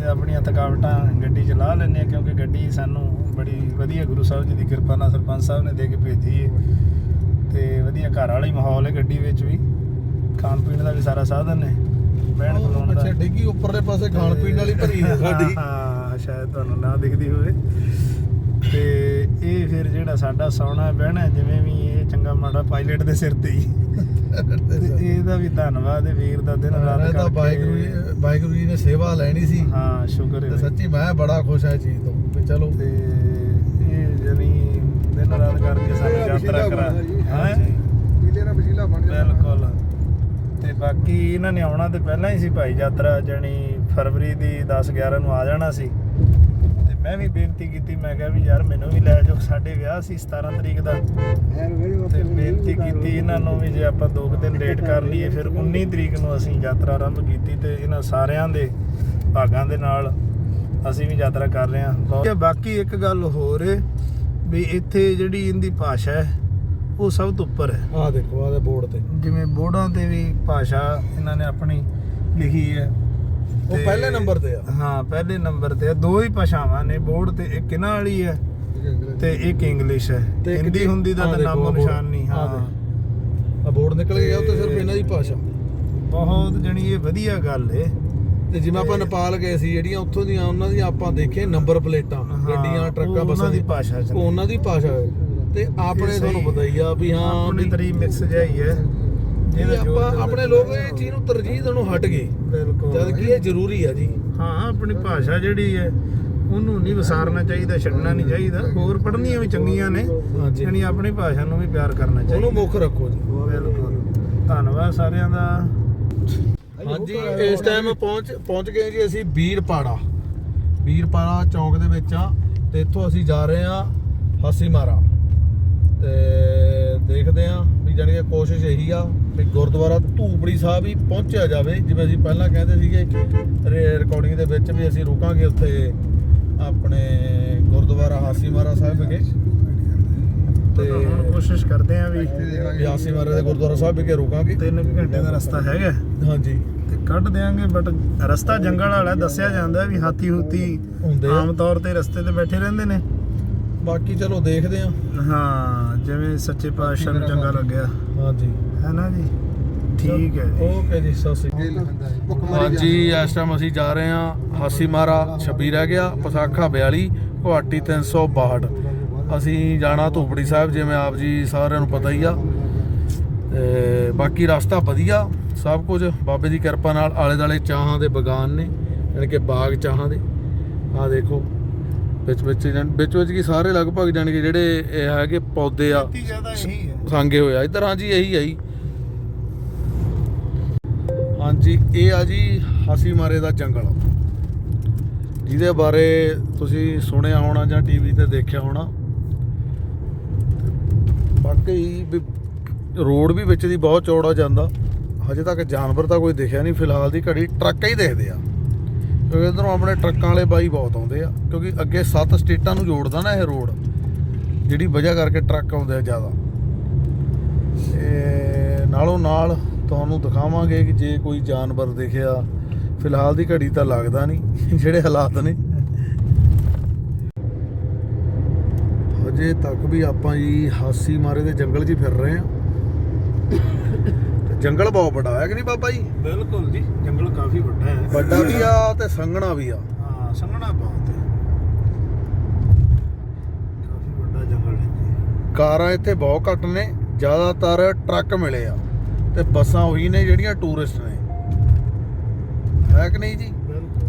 ਤੇ ਆਪਣੀਆਂ ਥਕਾਵਟਾਂ ਗੱਡੀ 'ਚ ਲਾ ਲੈਂਦੇ ਆ ਕਿਉਂਕਿ ਗੱਡੀ ਸਾਨੂੰ ਬੜੀ ਵਧੀਆ ਗੁਰੂ ਸਾਹਿਬ ਜੀ ਦੀ ਕਿਰਪਾ ਨਾਲ ਸਰਪੰਚ ਸਾਹਿਬ ਨੇ ਦੇ ਕੇ ਭੇਜੀ ਹੈ ਤੇ ਵਧੀਆ ਘਰ ਵਾਲਾ ਹੀ ਮਾਹੌਲ ਹੈ ਗੱਡੀ ਵਿੱਚ ਵੀ। ਖਾਣ ਪੀਣ ਦਾ ਵੀ ਸਾਰਾ ਸਾਧਨ ਹੈ ਬਹਿਣ ਖਲੋਣ ਦਾ। ਅੱਛਾ ਡਿੱਗੀ ਉੱਪਰਲੇ ਪਾਸੇ ਖਾਣ ਪੀਣ ਵਾਲੀ ਭਰੀ ਹੈ ਸਾਡੀ। ਹਾਂ ਸ਼ਾਇਦ ਤੁਹਾਨੂੰ ਨਾ ਦਿਖਦੀ ਹੋਵੇ। ਤੇ ਇਹ ਫਿਰ ਜਿਹੜਾ ਸਾਡਾ ਸੌਣਾ ਬਹਿਣਾ ਜਿਵੇਂ ਵੀ ਇਹ ਚੰਗਾ ਮਾੜਾ ਪਾਇਲਟ ਦੇ ਸਿਰ ਤੇ ਹੀ। ਤੇ ਇਹਦਾ ਵੀ ਧੰਨਵਾਦ ਹੈ ਵੀਰ ਦਾ ਦਿਨ ਰਾਤ ਇਹ ਤਾਂ ਕਰਕੇ। ਵਾਹਿਗੁਰੂ ਜੀ ਵਾਹਿਗੁਰੂ ਜੀ ਨੇ ਸੇਵਾ ਲੈਣੀ ਸੀ। ਹਾਂ ਸ਼ੁਕਰ ਹੈ ਤੇ ਸੱਚੀ ਮੈਂ ਬੜਾ ਖੁਸ਼ ਹਾਂ ਚੀਜ਼ ਤੋਂ ਵੀ ਚਲੋ। ਤੇ ਇਹ ਜਣੀ ਦਿਨ ਰਾਤ ਕਰਕੇ ਸਾਨੂੰ ਯਾਤਰਾ ਕਰਾ ਹਾਂ? ਪੀਲੇ ਨਾਲ ਵਸੀਲਾ ਬਣ ਜਾਂਦਾ ਬਿਲਕੁਲ। ਤੇ ਬਾਕੀ ਇਹਨਾਂ ਨੇ ਆਉਣਾ ਤੇ ਪਹਿਲਾਂ ਹੀ ਸੀ ਭਾਈ ਯਾਤਰਾ ਜਣੀ ਫਰਵਰੀ ਦੀ 10 11 ਨੂੰ ਆ ਜਾਣਾ ਸੀ। ਤੇ ਮੈਂ ਵੀ ਬੇਨਤੀ ਕੀਤੀ ਮੈਂ ਕਿਹਾ ਵੀ ਯਾਰ ਮੈਨੂੰ ਵੀ ਲੈ ਜਾਓ ਸਾਡੇ ਵਿਆਹ ਸੀ 17 ਤਰੀਕ ਦਾ। ਤੇ ਬੇਨਤੀ ਕੀਤੀ ਇਹਨਾਂ ਨੂੰ ਵੀ ਜੇ ਆਪਾਂ ਦੋ ਕੁ ਦਿਨ ਲੇਟ ਕਰ ਲਈਏ ਫਿਰ 19 ਤਰੀਕ ਨੂੰ ਅਸੀਂ ਯਾਤਰਾ ਆਰੰਭ ਕੀਤੀ ਤੇ ਇਹਨਾਂ ਸਾਰਿਆਂ ਦੇ ਭਾਗਾਂ ਦੇ ਨਾਲ ਅਸੀਂ ਵੀ ਯਾਤਰਾ ਕਰ ਰਹੇ ਹਾਂ। ਬਹੁਤ- ਬਾਕੀ ਇੱਕ ਗੱਲ ਹੋਰ ਹੈ ਵੀ ਇੱਥੇ ਜਿਹੜੀ ਇਹਦੀ ਭਾਸ਼ਾ ਹੈ ਉਹ ਸਭ ਤੋਂ ਉੱਪਰ ਹੈ। ਆਹ ਦੇਖੋ ਆਹ ਬੋਰਡ ਤੇ। ਜਿਵੇਂ ਬੋਰਡਾਂ ਤੇ ਵੀ ਭਾਸ਼ਾ ਇਹਨਾਂ ਨੇ ਆਪਣੀ ਲਿਖੀ ਹੈ। ਉਹ ਤੇ- ਪਹਿਲੇ ਨੰਬਰ ਤੇ ਆ। ਹਾਂ ਪਹਿਲੇ ਨੰਬਰ ਤੇ ਆ। ਦੋ ਹੀ ਭਾਸ਼ਾਵਾਂ ਨੇ ਬੋਰਡ ਤੇ ਇੱਕ ਇਹਨਾਂ ਵਾਲੀ ਹੈ ਤੇ ਇੱਕ ਇੰਗਲਿਸ਼ ਹੈ। ਤੇ ਹਿੰਦੀ ਦੀ- ਹੁੰਦੀ ਦਾ ਤਾਂ ਨਾਮੋ ਨਿਸ਼ਾਨ ਨਹੀਂ ਹਾਂ। ਆ ਬੋਰਡ ਨਿਕਲ ਗਿਆ ਉੱਤੇ ਸਿਰਫ ਇਹਨਾਂ ਦੀ ਭਾਸ਼ਾ। ਬਹੁਤ ਜਣੀ ਇਹ ਵਧੀਆ ਗੱਲ ਏ। ਤੇ ਜਿਵੇਂ ਆਪਾਂ ਨੇਪਾਲ ਗਏ ਸੀ ਜਿਹੜੀਆਂ ਉੱਥੋਂ ਦੀਆਂ ਉਹਨਾਂ ਦੀਆਂ ਆਪਾਂ ਦੇਖੇ ਨੰਬਰ ਪਲੇਟਾਂ ਗੱਡੀਆਂ ਉਹ ਟਰੱਕਾਂ ਬੱਸਾਂ ਦੀ ਭਾਸ਼ਾ ਚ ਉਹ ਉਹਨਾਂ ਦੀ ਭਾਸ਼ਾ ਤੇ ਆਪਣੇ ਤੁਹਾਨੂੰ। ਪਤਾ ਹੀ ਆ ਵੀ ਹਾਂ ਆਪਣੀ ਤਰੀ ਮਿਕਸ ਜਾਈ ਹੈ। ਵੀ ਆਪਾਂ ਆਪਣੇ ਲੋਕ ਇਹ ਚੀਜ਼ ਨੂੰ ਤਰਜੀਹ ਦੇਣੋਂ ਹਟ ਗਏ। ਬਿਲਕੁਲ ਜਦ ਕਿ ਇਹ ਜ਼ਰੂਰੀ ਆ ਜੀ। ਹਾਂ ਆਪਣੀ ਭਾਸ਼ਾ ਜਿਹੜੀ ਹੈ ਉਹਨੂੰ ਨਹੀਂ ਵਿਸਾਰਨਾ ਚਾਹੀਦਾ ਛੱਡਣਾ ਨਹੀਂ ਚਾਹੀਦਾ। ਹੋਰ ਪੜ੍ਹਨੀਆਂ ਵੀ ਚੰਗੀਆਂ ਨੇ ਯਾਨੀ ਆਪਣੀ ਭਾਸ਼ਾ ਨੂੰ ਵੀ ਪਿਆਰ ਕਰਨਾ ਚਾਹੀਦਾ। ਉਹਨੂੰ ਮੁੱਖ ਰੱਖੋ ਜੀ। ਬਿਲਕੁਲ। ਧੰਨਵਾਦ ਸਾਰਿਆਂ ਦਾ। ਹਾਂਜੀ ਇਸ ਟਾਈਮ ਪਹੁੰਚ ਪਹੁੰਚ ਗਏ ਜੀ ਅਸੀਂ ਵੀਰਪਾੜਾ ਵੀਰਪਾੜਾ ਚੌਂਕ ਦੇ ਵਿੱਚ ਆ ਤੇ ਇੱਥੋਂ ਅਸੀਂ ਜਾ ਰਹੇ ਆ ਹਾਸੀ ਮਾਰਾ। ਤੇ ਦੇਖਦੇ ਆ ਜਾਣੀ ਕਿ ਕੋਸ਼ਿਸ਼ ਇਹੀ ਆ ਵੀ ਗੁਰਦੁਆਰਾ ਧੂਪੜੀ ਸਾਹਿਬ ਹੀ ਪਹੁੰਚਿਆ ਜਾਵੇ ਜਿਵੇਂ ਅਸੀਂ ਪਹਿਲਾਂ ਕਹਿੰਦੇ ਸੀਗੇ ਰਿਕਾਰਡਿੰਗ ਦੇ ਵਿੱਚ ਵੀ ਅਸੀਂ ਰੁਕਾਂਗੇ ਉੱਥੇ ਆਪਣੇ ਗੁਰਦੁਆਰਾ ਹਾਸੀ ਮਾਰਾ ਸਾਹਿਬ ਵਿਖੇ। ਤੇ ਹੁਣ ਕੋਸ਼ਿਸ਼ ਕਰਦੇ ਆਂ ਵੀ ਹਾਸੀ ਮਾਰਾ ਦੇ ਗੁਰਦੁਆਰਾ ਸਾਹਿਬ ਵਿਖੇ ਰੁਕਾਂਗੇ। 3 ਘੰਟੇ ਦਾ ਰਸਤਾ ਹੈਗਾ। ਹਾਂਜੀ। ਤੇ ਕੱਢ ਦੇਾਂਗੇ ਬਟ ਰਸਤਾ ਜੰਗਲ ਵਾਲਾ ਦੱਸਿਆ ਜਾਂਦਾ ਵੀ ਹਾਥੀ ਹੂਤੀ ਆਮ ਤੌਰ ਤੇ ਰਸਤੇ ਤੇ ਬੈਠੇ ਰਹਿੰਦੇ ਨੇ। ਬਾਕੀ ਚਲੋ ਦੇਖਦੇ ਆ। ਹਾਂ ਜਿਵੇਂ ਸੱਚੇ ਪਾਤਸ਼ਾਹ ਨੂੰ ਚੰਗਾ ਲੱਗਿਆ। ਹਾਂਜੀ। ਹੈ ਨਾ ਜੀ? ਠੀਕ ਹੈ ਜੀ। ਓਕੇ ਜੀ ਸਤਿ ਸ਼੍ਰੀ ਅਕਾਲ। ਹਾਂਜੀ ਇਸ ਟਾਈਮ ਅਸੀਂ ਜਾ ਰਹੇ ਹਾਂ ਹਾਸੀ ਮਾਰਾ 26 ਰਹਿ ਗਿਆ ਪਸਾਖਾ 42 ਗੁਹਾਟੀ 362 ਅਸੀਂ ਜਾਣਾ ਧੂਪੜੀ ਸਾਹਿਬ ਜਿਵੇਂ ਆਪ ਜੀ ਸਾਰਿਆਂ ਨੂੰ ਪਤਾ ਹੀ ਆ। ਤੇ ਬਾਕੀ ਰਸਤਾ ਵਧੀਆ ਸਭ ਕੁਝ। ਬਾਬੇ ਦੀ ਕਿਰਪਾ ਨਾਲ ਆਲੇ ਦਾਲੇ ਚਾਹਾਂ ਦੇ ਬਗਾਨ ਨੇ ਯਾਨੀ ਕਿ ਬਾਗ ਚਾਹਾਂ ਦੇ। ਆ ਦੇਖੋ। ਵਿੱਚ ਵਿੱਚ ਜਾਣੀ- ਵਿੱਚ ਵਿੱਚ ਕੀ ਸਾਰੇ ਲਗਭਗ ਜਾਣੀ ਕਿ ਜਿਹੜੇ ਇਹ ਹੈਗੇ ਪੌਦੇ ਆ ਖੇਤੀ ਜ਼ਿਆਦਾ ਇਹੀ ਹੈ। ਸਾਂਗੇ ਹੋਇਆ ਇੱਧਰ ਹਾਂਜੀ ਇਹੀ ਆ ਜੀ। ਹਾਂਜੀ ਇਹ ਆ ਜੀ ਹਾਸੀ ਮਾਰੇ ਦਾ ਜੰਗਲ। ਜਿਹਦੇ ਬਾਰੇ ਤੁਸੀਂ ਸੁਣਿਆ ਹੋਣਾ ਜਾਂ ਟੀਵੀ ਤੇ ਦੇਖਿਆ ਹੋਣਾ। ਵਾਕਈ ਵੀ ਰੋਡ ਵੀ ਵਿੱਚ ਦੀ ਬਹੁਤ ਚੌੜਾ ਜਾਂਦਾ। ਹਜੇ ਤੱਕ ਜਾਨਵਰ ਤਾਂ ਕੋਈ ਦਿਖਿਆ ਨਹੀਂ ਫਿਲਹਾਲ ਦੀ ਘੜੀ ਟਰੱਕ ਹੀ ਦੇਖਦੇ ਆ। ਕਿਉਂਕਿ ਇਧਰੋਂ ਆਪਣੇ ਟਰੱਕਾਂ ਵਾਲੇ ਬਾਈ ਬਹੁਤ ਆਉਂਦੇ ਆ, ਕਿਉਂਕਿ ਅੱਗੇ ਸੱਤ ਸਟੇਟਾਂ ਨੂੰ ਜੋੜਦਾ ਨਾ ਇਹ ਰੋਡ, ਜਿਹੜੀ ਵਜ੍ਹਾ ਕਰਕੇ ਟਰੱਕ ਆਉਂਦੇ ਆ ਜ਼ਿਆਦਾ। ਤੇ ਨਾਲੋਂ ਨਾਲ ਤੁਹਾਨੂੰ ਦਿਖਾਵਾਂਗੇ ਕਿ ਜੇ ਕੋਈ ਜਾਨਵਰ ਦਿਖਿਆ, ਫਿਲਹਾਲ ਦੀ ਘੜੀ ਤਾਂ ਲੱਗਦਾ ਨਹੀਂ, ਜਿਹੜੇ ਹਾਲਾਤ ਨੇ। ਹਜੇ ਤੱਕ ਵੀ ਆਪਾਂ ਜੀ ਹਾਸੀ ਮਾਰੇ ਦੇ ਜੰਗਲ 'ਚ ਹੀ ਫਿਰ ਰਹੇ ਆ ਜੰਗਲ ਬਹੁਤ ਵੱਡਾ ਹੈ ਕਿ ਨਹੀਂ ਬਾਬਾ ਜੀ? ਬਿਲਕੁਲ ਜੀ ਜੰਗਲ ਕਾਫੀ ਵੱਡਾ ਹੈ। ਵੱਡਾ ਵੀ ਆ ਤੇ ਸੰਘਣਾ ਵੀ ਆ। ਹਾਂ ਸੰਘਣਾ ਬਹੁਤ ਹੈ। ਕਾਫੀ ਵੱਡਾ ਜੰਗਲ ਹੈ ਜੀ। ਕਾਰਾਂ ਇੱਥੇ ਬਹੁਤ ਘੱਟ ਨੇ ਜ਼ਿਆਦਾਤਰ ਟਰੱਕ ਮਿਲੇ ਆ ਤੇ ਬੱਸਾਂ ਉਹੀ ਨੇ ਜਿਹੜੀਆਂ ਟੂਰਿਸਟ ਨੇ। ਹੈ ਕਿ ਨਹੀਂ ਜੀ? ਬਿਲਕੁਲ।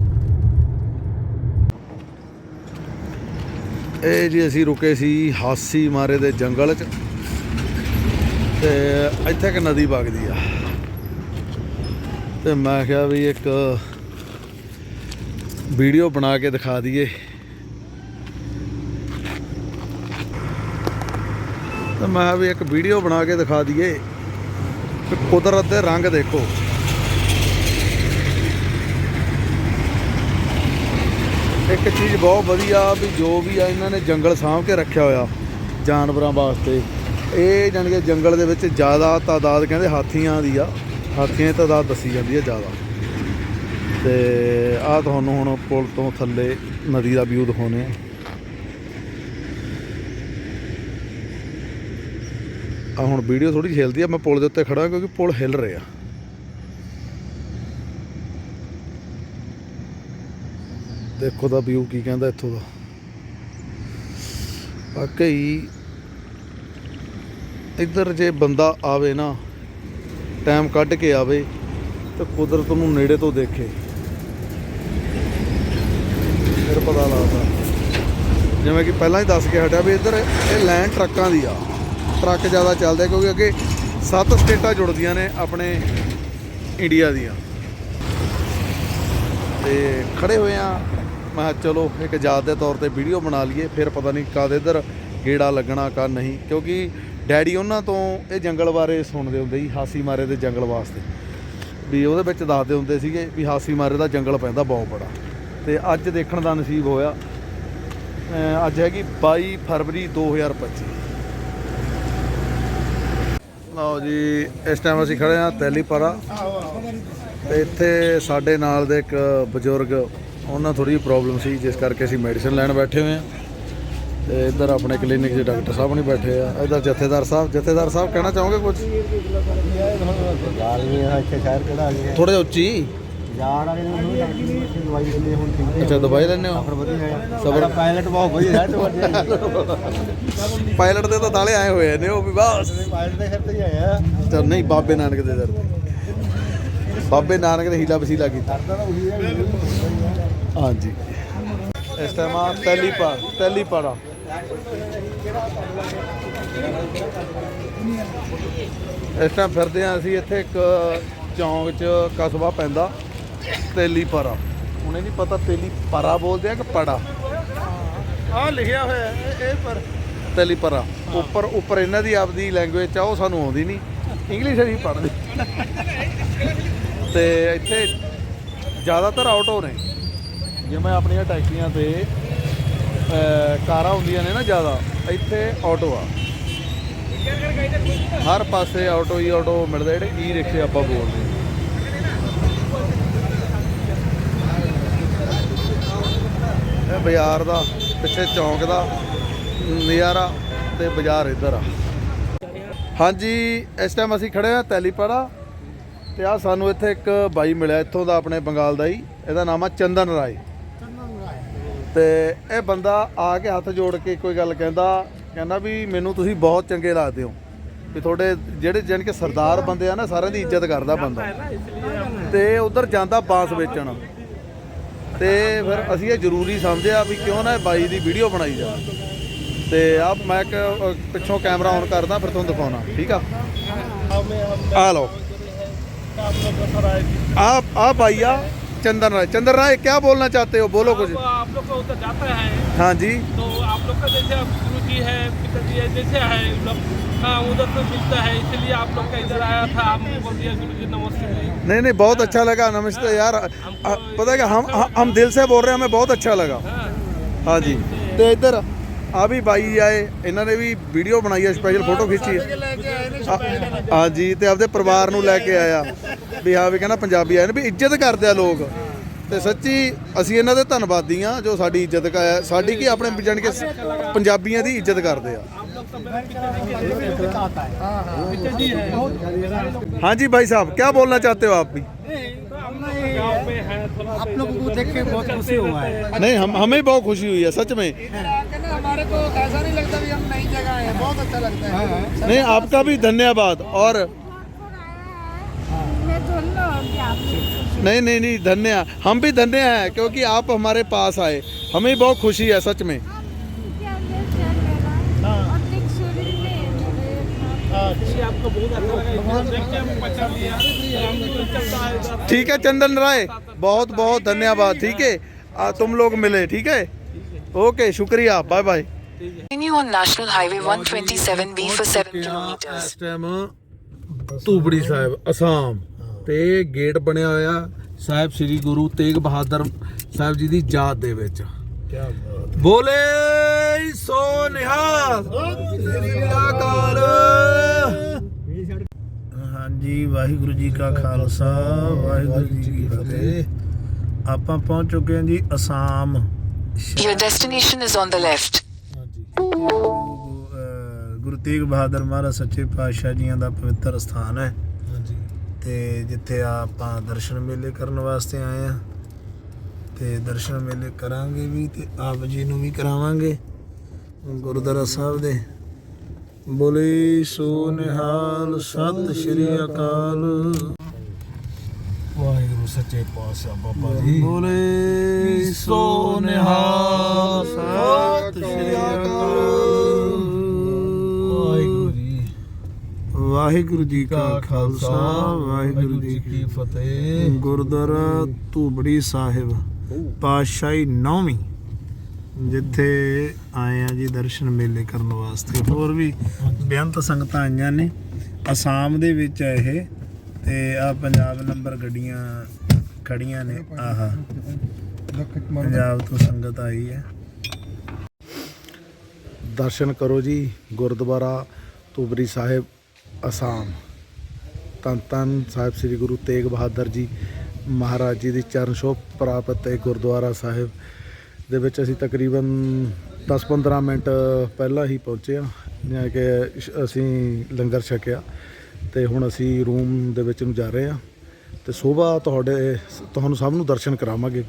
ਇਹ ਜੀ ਅਸੀਂ ਰੁਕੇ ਸੀ ਹਾਸੀ ਮਾਰੇ ਦੇ ਜੰਗਲ 'ਚ। ਤੇ ਇੱਥੇ ਇੱਕ ਨਦੀ ਵਗਦੀ ਆ। ਤੇ ਮੈਂ ਕਿਹਾ ਵੀ ਇੱਕ ਵੀਡੀਓ ਬਣਾ ਕੇ ਦਿਖਾ ਦਈਏ। ਤੇ ਮੈਂ ਵੀ ਇੱਕ ਵੀਡੀਓ ਬਣਾ ਕੇ ਦਿਖਾ ਦਈਏ। ਕਿ ਕੁਦਰਤ ਦੇ ਰੰਗ ਦੇਖੋ। ਇੱਕ ਚੀਜ਼ ਬਹੁਤ ਵਧੀਆ ਵੀ ਜੋ ਵੀ ਆ, ਇਹਨਾਂ ਨੇ ਜੰਗਲ ਸਾਂਭ ਕੇ ਰੱਖਿਆ ਹੋਇਆ ਜਾਨਵਰਾਂ ਵਾਸਤੇ। ਇਹ ਜਾਣੀ ਕਿ ਜੰਗਲ ਦੇ ਵਿੱਚ ਜ਼ਿਆਦਾ ਤਾਦਾਦ ਕਹਿੰਦੇ ਹਾਥੀਆਂ ਦੀ ਆ। ਹਾਥੀਆਂ ਦੀ ਤਾਦਾਦ ਦੱਸੀ ਜਾਂਦੀ ਹੈ ਜ਼ਿਆਦਾ। ਤੇ ਆ ਤੁਹਾਨੂੰ ਹੁਣ ਪੁਲ ਤੋਂ ਥੱਲੇ ਨਦੀ ਦਾ ਵਿਊ ਦਿਖਾਉਨੇ ਆ। ਆ ਹੁਣ ਵੀਡੀਓ ਥੋੜੀ ਹਿਲਦੀ ਆ, ਮੈਂ ਪੁਲ ਦੇ ਉੱਤੇ ਖੜਾ ਕਿਉਂਕਿ ਪੁਲ ਹਿਲ ਰਿਹਾ ਦੇਖੋ ਦਾ ਵਿਊ ਕੀ ਕਹਿੰਦਾ ਇੱਥੋਂ ਦਾ। ਵਾਕਈ ਇੱਧਰ ਜੇ ਬੰਦਾ ਆਵੇ ਨਾ ਟਾਈਮ ਕੱਢ ਕੇ ਆਵੇ, ਤੇ ਕੁਦਰਤ ਨੂੰ ਨੇੜੇ ਤੋਂ ਦੇਖੇ। ਫਿਰ ਪਤਾ ਲੱਗਦਾ। ਜਿਵੇਂ ਕਿ ਪਹਿਲਾਂ ਹੀ ਦੱਸ ਕੇ ਹਟਿਆ ਵੀ ਇੱਧਰ ਇਹ ਲਾਈਨ ਟਰੱਕਾਂ ਦੀ ਆ। ਟਰੱਕ ਜ਼ਿਆਦਾ ਚੱਲਦੇ ਕਿਉਂਕਿ ਅੱਗੇ ਸੱਤ ਸਟੇਟਾਂ ਜੁੜਦੀਆਂ ਨੇ ਆਪਣੇ ਇੰਡੀਆ ਦੀਆਂ। ਤੇ ਖੜੇ ਹੋਏ ਆ। ਮੈਂ ਕਿਹਾ ਚਲੋ, ਇੱਕ ਯਾਦ ਦੇ ਤੌਰ ਤੇ ਵੀਡੀਓ ਬਣਾ ਲਈਏ, ਫਿਰ ਪਤਾ ਨਹੀਂ ਕਦ ਇੱਧਰ ਗੇੜਾ ਲੱਗਣਾ, ਕਦ ਨਹੀਂ। ਕਿਉਂਕਿ ਡੈਡੀ ਉਹਨਾਂ ਤੋਂ ਇਹ ਜੰਗਲ ਬਾਰੇ ਸੁਣਦੇ ਹੁੰਦੇ ਸੀ, ਹਾਸੀ ਮਾਰੇ ਦੇ ਜੰਗਲ ਵਾਸਤੇ। ਵੀ ਉਹਦੇ ਵਿੱਚ ਦੱਸਦੇ ਹੁੰਦੇ ਸੀਗੇ ਵੀ ਹਾਸੀ ਮਾਰੇ ਦਾ ਜੰਗਲ ਪੈਂਦਾ ਬਹੁਤ ਬੜਾ। ਤੇ ਅੱਜ ਦੇਖਣ ਦਾ ਨਸੀਬ ਹੋਇਆ ਅੱਜ ਹੈਗੀ 22 ਫਰਵਰੀ 2025 ਲਓ ਜੀ, ਇਸ ਟਾਈਮ ਅਸੀਂ ਖੜੇ ਹਾਂ ਤੈਲੀਪਰਾ ਤੇ ਇੱਥੇ ਸਾਡੇ ਨਾਲ ਦੇ ਇੱਕ ਬਜ਼ੁਰਗ, ਉਹਨਾਂ ਥੋੜੀ ਪ੍ਰੋਬਲਮ ਸੀ, ਜਿਸ ਕਰਕੇ ਅਸੀਂ ਮੈਡੀਸਨ ਲੈਣ ਬੈਠੇ ਹੋਏ ਹਾਂ। ਤੇ ਇੱਧਰ ਆਪਣੇ ਕਲੀਨਿਕ 'ਚ ਡਾਕਟਰ ਸਾਹਿਬ ਨਹੀਂ ਬੈਠੇ ਆ। ਇੱਧਰ ਜਥੇਦਾਰ ਸਾਹਿਬ ਜਥੇਦਾਰ ਸਾਹਿਬ ਕਹਿਣਾ ਚਾਹੋਗੇ ਕੁਝ ਇੱਥੇ ਸ਼ਹਿਰ ਕਿਹੜਾ ਆ ਗਿਆ? ਥੋੜੇ ਉੱਚੀ। ਯਾਰ ਵਾਲੇ ਨੂੰ ਦਵਾਈ ਦਿੰਦੇ ਹੁਣ ਠੀਕ ਹੈ ਅੱਛਾ ਦਵਾਈ ਲੈਣੇ ਹੋ? ਫਿਰ ਵਧੀਆ ਸਬਰ। ਪਾਇਲਟ ਬਹੁਤ ਵਧੀਆ ਹੈ ਤੁਹਾਡੇ ਪਾਇਲਟ ਦੇ ਤਾਂ ਤਾਲੇ ਆਏ ਹੋਏ ਨੇ ਉਹ ਵੀ ਬਸ। ਪਾਇਲਟ ਦੇ ਸਿਰ ਤੇ ਹੀ ਆਇਆ ਚੱਲ ਨਹੀਂ ਬਾਬੇ ਨਾਨਕ ਦੇ ਦਰ ਬਾਬੇ ਨਾਨਕ ਨੇ ਹੀਲਾ ਵਸੀਲਾ ਕੀਤਾ। ਹਾਂਜੀ। ਇਸ ਟਾਈਮ ਆ ਤੈਲੀਪਾ ਤੈਲੀਪਾੜਾ ਇਸ ਟਾਈਮ ਫਿਰਦੇ ਆ ਅਸੀਂ ਇੱਥੇ ਇੱਕ ਚੌਂਕ 'ਚ ਕਸਬਾ ਪੈਂਦਾ ਤੇਲੀਪਾਰਾ ਹੁਣੇ ਨਹੀਂ ਪਤਾ ਤੇਲੀਪਾਰਾ ਬੋਲਦੇ ਆ ਕਿ ਪੜਾ? ਆਹ ਲਿਖਿਆ ਹੋਇਆ ਇਹ ਪਰ ਤੇਲੀਪਾਰਾ ਉੱਪਰ ਉੱਪਰ ਇਹਨਾਂ ਦੀ ਆਪਦੀ ਲੈਂਗੁਏਜ ਆ ਉਹ ਸਾਨੂੰ ਆਉਂਦੀ ਨਹੀਂ। ਇੰਗਲਿਸ਼ ਅਸੀਂ ਪੜ੍ਹਦੇ। ਤੇ ਇੱਥੇ ਜ਼ਿਆਦਾਤਰ ਆਟੋ ਨੇ ਜਿਵੇਂ ਆਪਣੀਆਂ ਟੈਕਸੀਆਂ ਤੇ ਕਾਰਾਂ ਹੁੰਦੀਆਂ ਨੇ ਨਾ ਜ਼ਿਆਦਾ, ਇੱਥੇ ਆਟੋ ਆ। ਹਰ ਪਾਸੇ ਆਟੋ ਹੀ ਆਟੋ ਮਿਲਦੇ ਜਿਹੜੇ ਈ ਰਿਕਸ਼ੇ ਆਪਾਂ ਬੋਲਦੇ ਇਹ ਬਾਜ਼ਾਰ ਦਾ, ਪਿੱਛੇ ਚੌਂਕ ਦਾ ਨਜ਼ਾਰਾ ਤੇ ਬਾਜ਼ਾਰ ਇੱਧਰ ਆ। ਹਾਂਜੀ, ਇਸ ਟਾਈਮ ਅਸੀਂ ਖੜੇ ਆ ਤੈਲੀਪਾੜਾ ਤੇ ਆ ਸਾਨੂੰ ਇੱਥੇ ਇੱਕ ਬਾਈ ਮਿਲਿਆ, ਇੱਥੋਂ ਦਾ ਆਪਣੇ ਬੰਗਾਲ ਦਾ ਹੀ। ਇਹਦਾ ਨਾਮ ਆ ਚੰਦਨ ਰਾਏ। ਤੇ ਇਹ ਬੰਦਾ ਆ ਕੇ ਹੱਥ ਜੋੜ ਕੇ ਕੋਈ ਗੱਲ ਕਹਿੰਦਾ ਕਹਿੰਦਾ ਵੀ ਮੈਨੂੰ ਤੁਸੀਂ ਬਹੁਤ ਚੰਗੇ ਲੱਗਦੇ ਹੋ। ਵੀ ਤੁਹਾਡੇ ਜਿਹੜੇ ਜਾਣੀ ਕਿ ਸਰਦਾਰ ਬੰਦੇ ਆ ਨਾ, ਸਾਰਿਆਂ ਦੀ ਇੱਜ਼ਤ ਕਰਦਾ ਬੰਦਾ। ਤੇ ਉਧਰ ਜਾਂਦਾ ਬਾਂਸ ਵੇਚਣ। ਤੇ ਫਿਰ ਅਸੀਂ ਇਹ ਜ਼ਰੂਰੀ ਸਮਝਿਆ ਵੀ ਕਿਉਂ ਨਾ ਇਹ ਬਾਈ ਦੀ ਵੀਡੀਓ ਬਣਾਈ ਜਾ। ਤੇ ਆ ਮੈਂ ਇੱਕ ਪਿੱਛੋਂ ਕੈਮਰਾ ਔਨ ਕਰਦਾ, ਫਿਰ ਤੁਹਾਨੂੰ ਦਿਖਾਉਣਾ, ਠੀਕ ਆ? ਆ ਲਓ। ਆ ਆ ਬਾਈ ਆ। चंदन राय। चंदन राय क्या बोलना चाहते हो? बोलो कुछ। आप लोग को उधर जाता है। हाँ जी। तो आप लोग का जैसे गुरु जी है पिताजी है जैसे है हाँ, उधर तो मिलता है इसलिए आप लोग का इधर आया था आपने बोल दिया गुरु जी। नमस्ते नहीं नहीं बहुत अच्छा लगा नमस्ते हाँ, यार। पता है हम अच्छा हम दिल से बोल रहे हैं हमें बहुत अच्छा लगा। हाँ, हाँ जी। तो इधर ਆ ਵੀ ਬਾਈ ਆਏ ਇਹਨਾਂ ਨੇ ਵੀ ਵੀਡੀਓ ਬਣਾਈ ਹੈ ਸਪੈਸ਼ਲ ਫੋਟੋ ਖਿੱਚੀ ਹੈ ਹਾਂ ਜੀ ਤੇ ਆਪਦੇ ਪਰਿਵਾਰ ਨੂੰ ਲੈ ਕੇ ਆਇਆ ਵੀ ਹਾਂ ਵੀ ਕਹਿੰਦਾ ਪੰਜਾਬੀ ਆਏ ਨੇ ਵੀ ਇੱਜ਼ਤ ਕਰਦੇ ਆ ਲੋਕ ਤੇ ਸੱਚੀ ਅਸੀਂ ਇਹਨਾਂ ਦੇ ਧੰਨਵਾਦੀ ਆ ਜੋ ਸਾਡੀ ਇੱਜ਼ਤ ਕਰ ਸਾਡੀ ਕੀ ਆਪਣੇ ਜਾਣ ਕੇ ਪੰਜਾਬੀਆਂ ਦੀ ਇੱਜ਼ਤ ਕਰਦੇ ਆ हाँ जी भाई साहब क्या बोलना चाहते हो आप भी गाँव में है थोड़ा आप लोग को देख के बहुत खुशी हुआ है नहीं हम हमें बहुत खुशी हुई है सच में हमारे को ऐसा नहीं लगता भी हम नई जगह आए हैं बहुत अच्छा लगता है। नहीं आपका भी धन्यवाद और नहीं नहीं नहीं धन्य हम भी धन्य हैं क्योंकि आप हमारे पास आए। हमें बहुत खुशी है सच में। अच्छा है इधर ठीक है चंदन राय बहुत बहुत धन्यवाद ठीक है। तुम लोग मिले ठीक है? ओके शुक्रिया bye bye Continue on National Highway 127B for 7 kilometers. ਇਸ ਟਾਈਮ ਧੂਬੜੀ ਸਾਹਿਬ ਅਸਾਮ। ਤੇ ਗੇਟ ਬਣਿਆ ਹੋਇਆ ਸਾਹਿਬ ਸ੍ਰੀ ਗੁਰੂ ਤੇਗ ਬਹਾਦਰ ਸਾਹਿਬ ਜੀ ਦੀ ਯਾਦ ਦੇ ਵਿੱਚ। ਕੀ ਬਾਤ। ਬੋਲੇ ਸੋ ਨਿਹਾਲ। ਸ੍ਰੀ ਅਕਾਲ ਹਾਂਜੀ ਵਾਹਿਗੁਰੂ ਜੀ ਕਾ ਖਾਲਸਾ ਵਾਹਿਗੁਰੂ ਜੀ ਕੀ ਫਤਿਹ। ਆਪਾਂ ਪਹੁੰਚ ਚੁੱਕੇ ਹਾਂ ਜੀ Assam. Your destination is on the left. ਗੁਰੂ ਤੇਗ ਬਹਾਦਰ ਮਹਾਰਾਜ ਸੱਚੇ ਪਾਤਸ਼ਾਹ ਜੀਆਂ ਦਾ ਪਵਿੱਤਰ ਸਥਾਨ ਹੈ। ਹਾਂਜੀ। ਤੇ ਜਿੱਥੇ ਆਪਾਂ ਦਰਸ਼ਨ ਮੇਲੇ ਕਰਨ ਵਾਸਤੇ ਆਏ ਆ ਤੇ ਦਰਸ਼ਨ ਮੇਲੇ ਕਰਾਂਗੇ ਵੀ ਤੇ ਆਪ ਜੀ ਨੂੰ ਵੀ ਕਰਾਵਾਂਗੇ। ਗੁਰਦੁਆਰਾ ਸਾਹਿਬ ਦੇ। ਬੋਲੇ ਸੋ ਨਿਹਾਲ ਸਤਿ ਸ਼੍ਰੀ ਅਕਾਲ। ਸੱਚੇ ਪਾਤਸ਼ਾਹ ਬਾਬਾ ਜੀ। ਬੋਲੇ ਸੋ ਨਿਹਾਲ। ਸਤਿ ਸ਼੍ਰੀ ਵਾਹਿਗੁਰੂ ਅਕਾਲ ਜੀ ਵਾਹਿਗੁਰੂ ਜੀ ਕਾ ਖਾਲਸਾ ਵਾਹਿਗੁਰੂ ਜੀ ਕੀ ਫਤਿਹ। ਗੁਰਦੁਆਰਾ ਧੂਬੜੀ ਸਾਹਿਬ ਪਾਤਸ਼ਾਹੀ ਨੌਵੀਂ ਜਿੱਥੇ ਆਏ ਆ ਜੀ ਦਰਸ਼ਨ ਮੇਲੇ ਕਰਨ ਵਾਸਤੇ। ਹੋਰ ਵੀ ਬੇਅੰਤ ਸੰਗਤਾਂ ਆਈਆਂ ਨੇ। ਅਸਾਮ ਦੇ ਵਿੱਚ ਆ ਇਹ ਤੇ ਆ ਪੰਜਾਬ ਨੰਬਰ ਗੱਡੀਆਂ ਖੜੀਆਂ ਨੇ। ਆਹਾ। ਪੰਜਾਬ ਤੋਂ ਸੰਗਤ ਆਈ ਹੈ। ਦਰਸ਼ਨ ਕਰੋ ਜੀ ਗੁਰਦੁਆਰਾ ਧੂਬਰੀ ਸਾਹਿਬ ਅਸਾਮ। ਧੰਨ ਧੰਨ ਸਾਹਿਬ ਸ੍ਰੀ ਗੁਰੂ ਤੇਗ ਬਹਾਦਰ ਜੀ ਮਹਾਰਾਜ ਜੀ ਦੀ ਚਰਨ ਛੋਹ ਪ੍ਰਾਪਤ ਹੈ ਗੁਰਦੁਆਰਾ ਸਾਹਿਬ ਦੇ ਵਿੱਚ। ਅਸੀਂ ਤਕਰੀਬਨ 10-15 ਮਿੰਟ ਪਹਿਲਾਂ ਹੀ ਪਹੁੰਚੇ ਆ ਜਿਵੇਂ ਕਿ ਅਸੀਂ ਲੰਗਰ ਛਕਿਆ ਤੇ ਹੁਣ ਅਸੀਂ ਰੂਮ ਦੇ ਵਿੱਚ ਨੂੰ ਜਾ ਰਹੇ ਆ ਤੇ ਸਵੇਰ ਤੁਹਾਡੇ ਤੁਹਾਨੂੰ ਸਭ ਨੂੰ ਦਰਸ਼ਨ ਕਰਾਵਾਂਗੇ।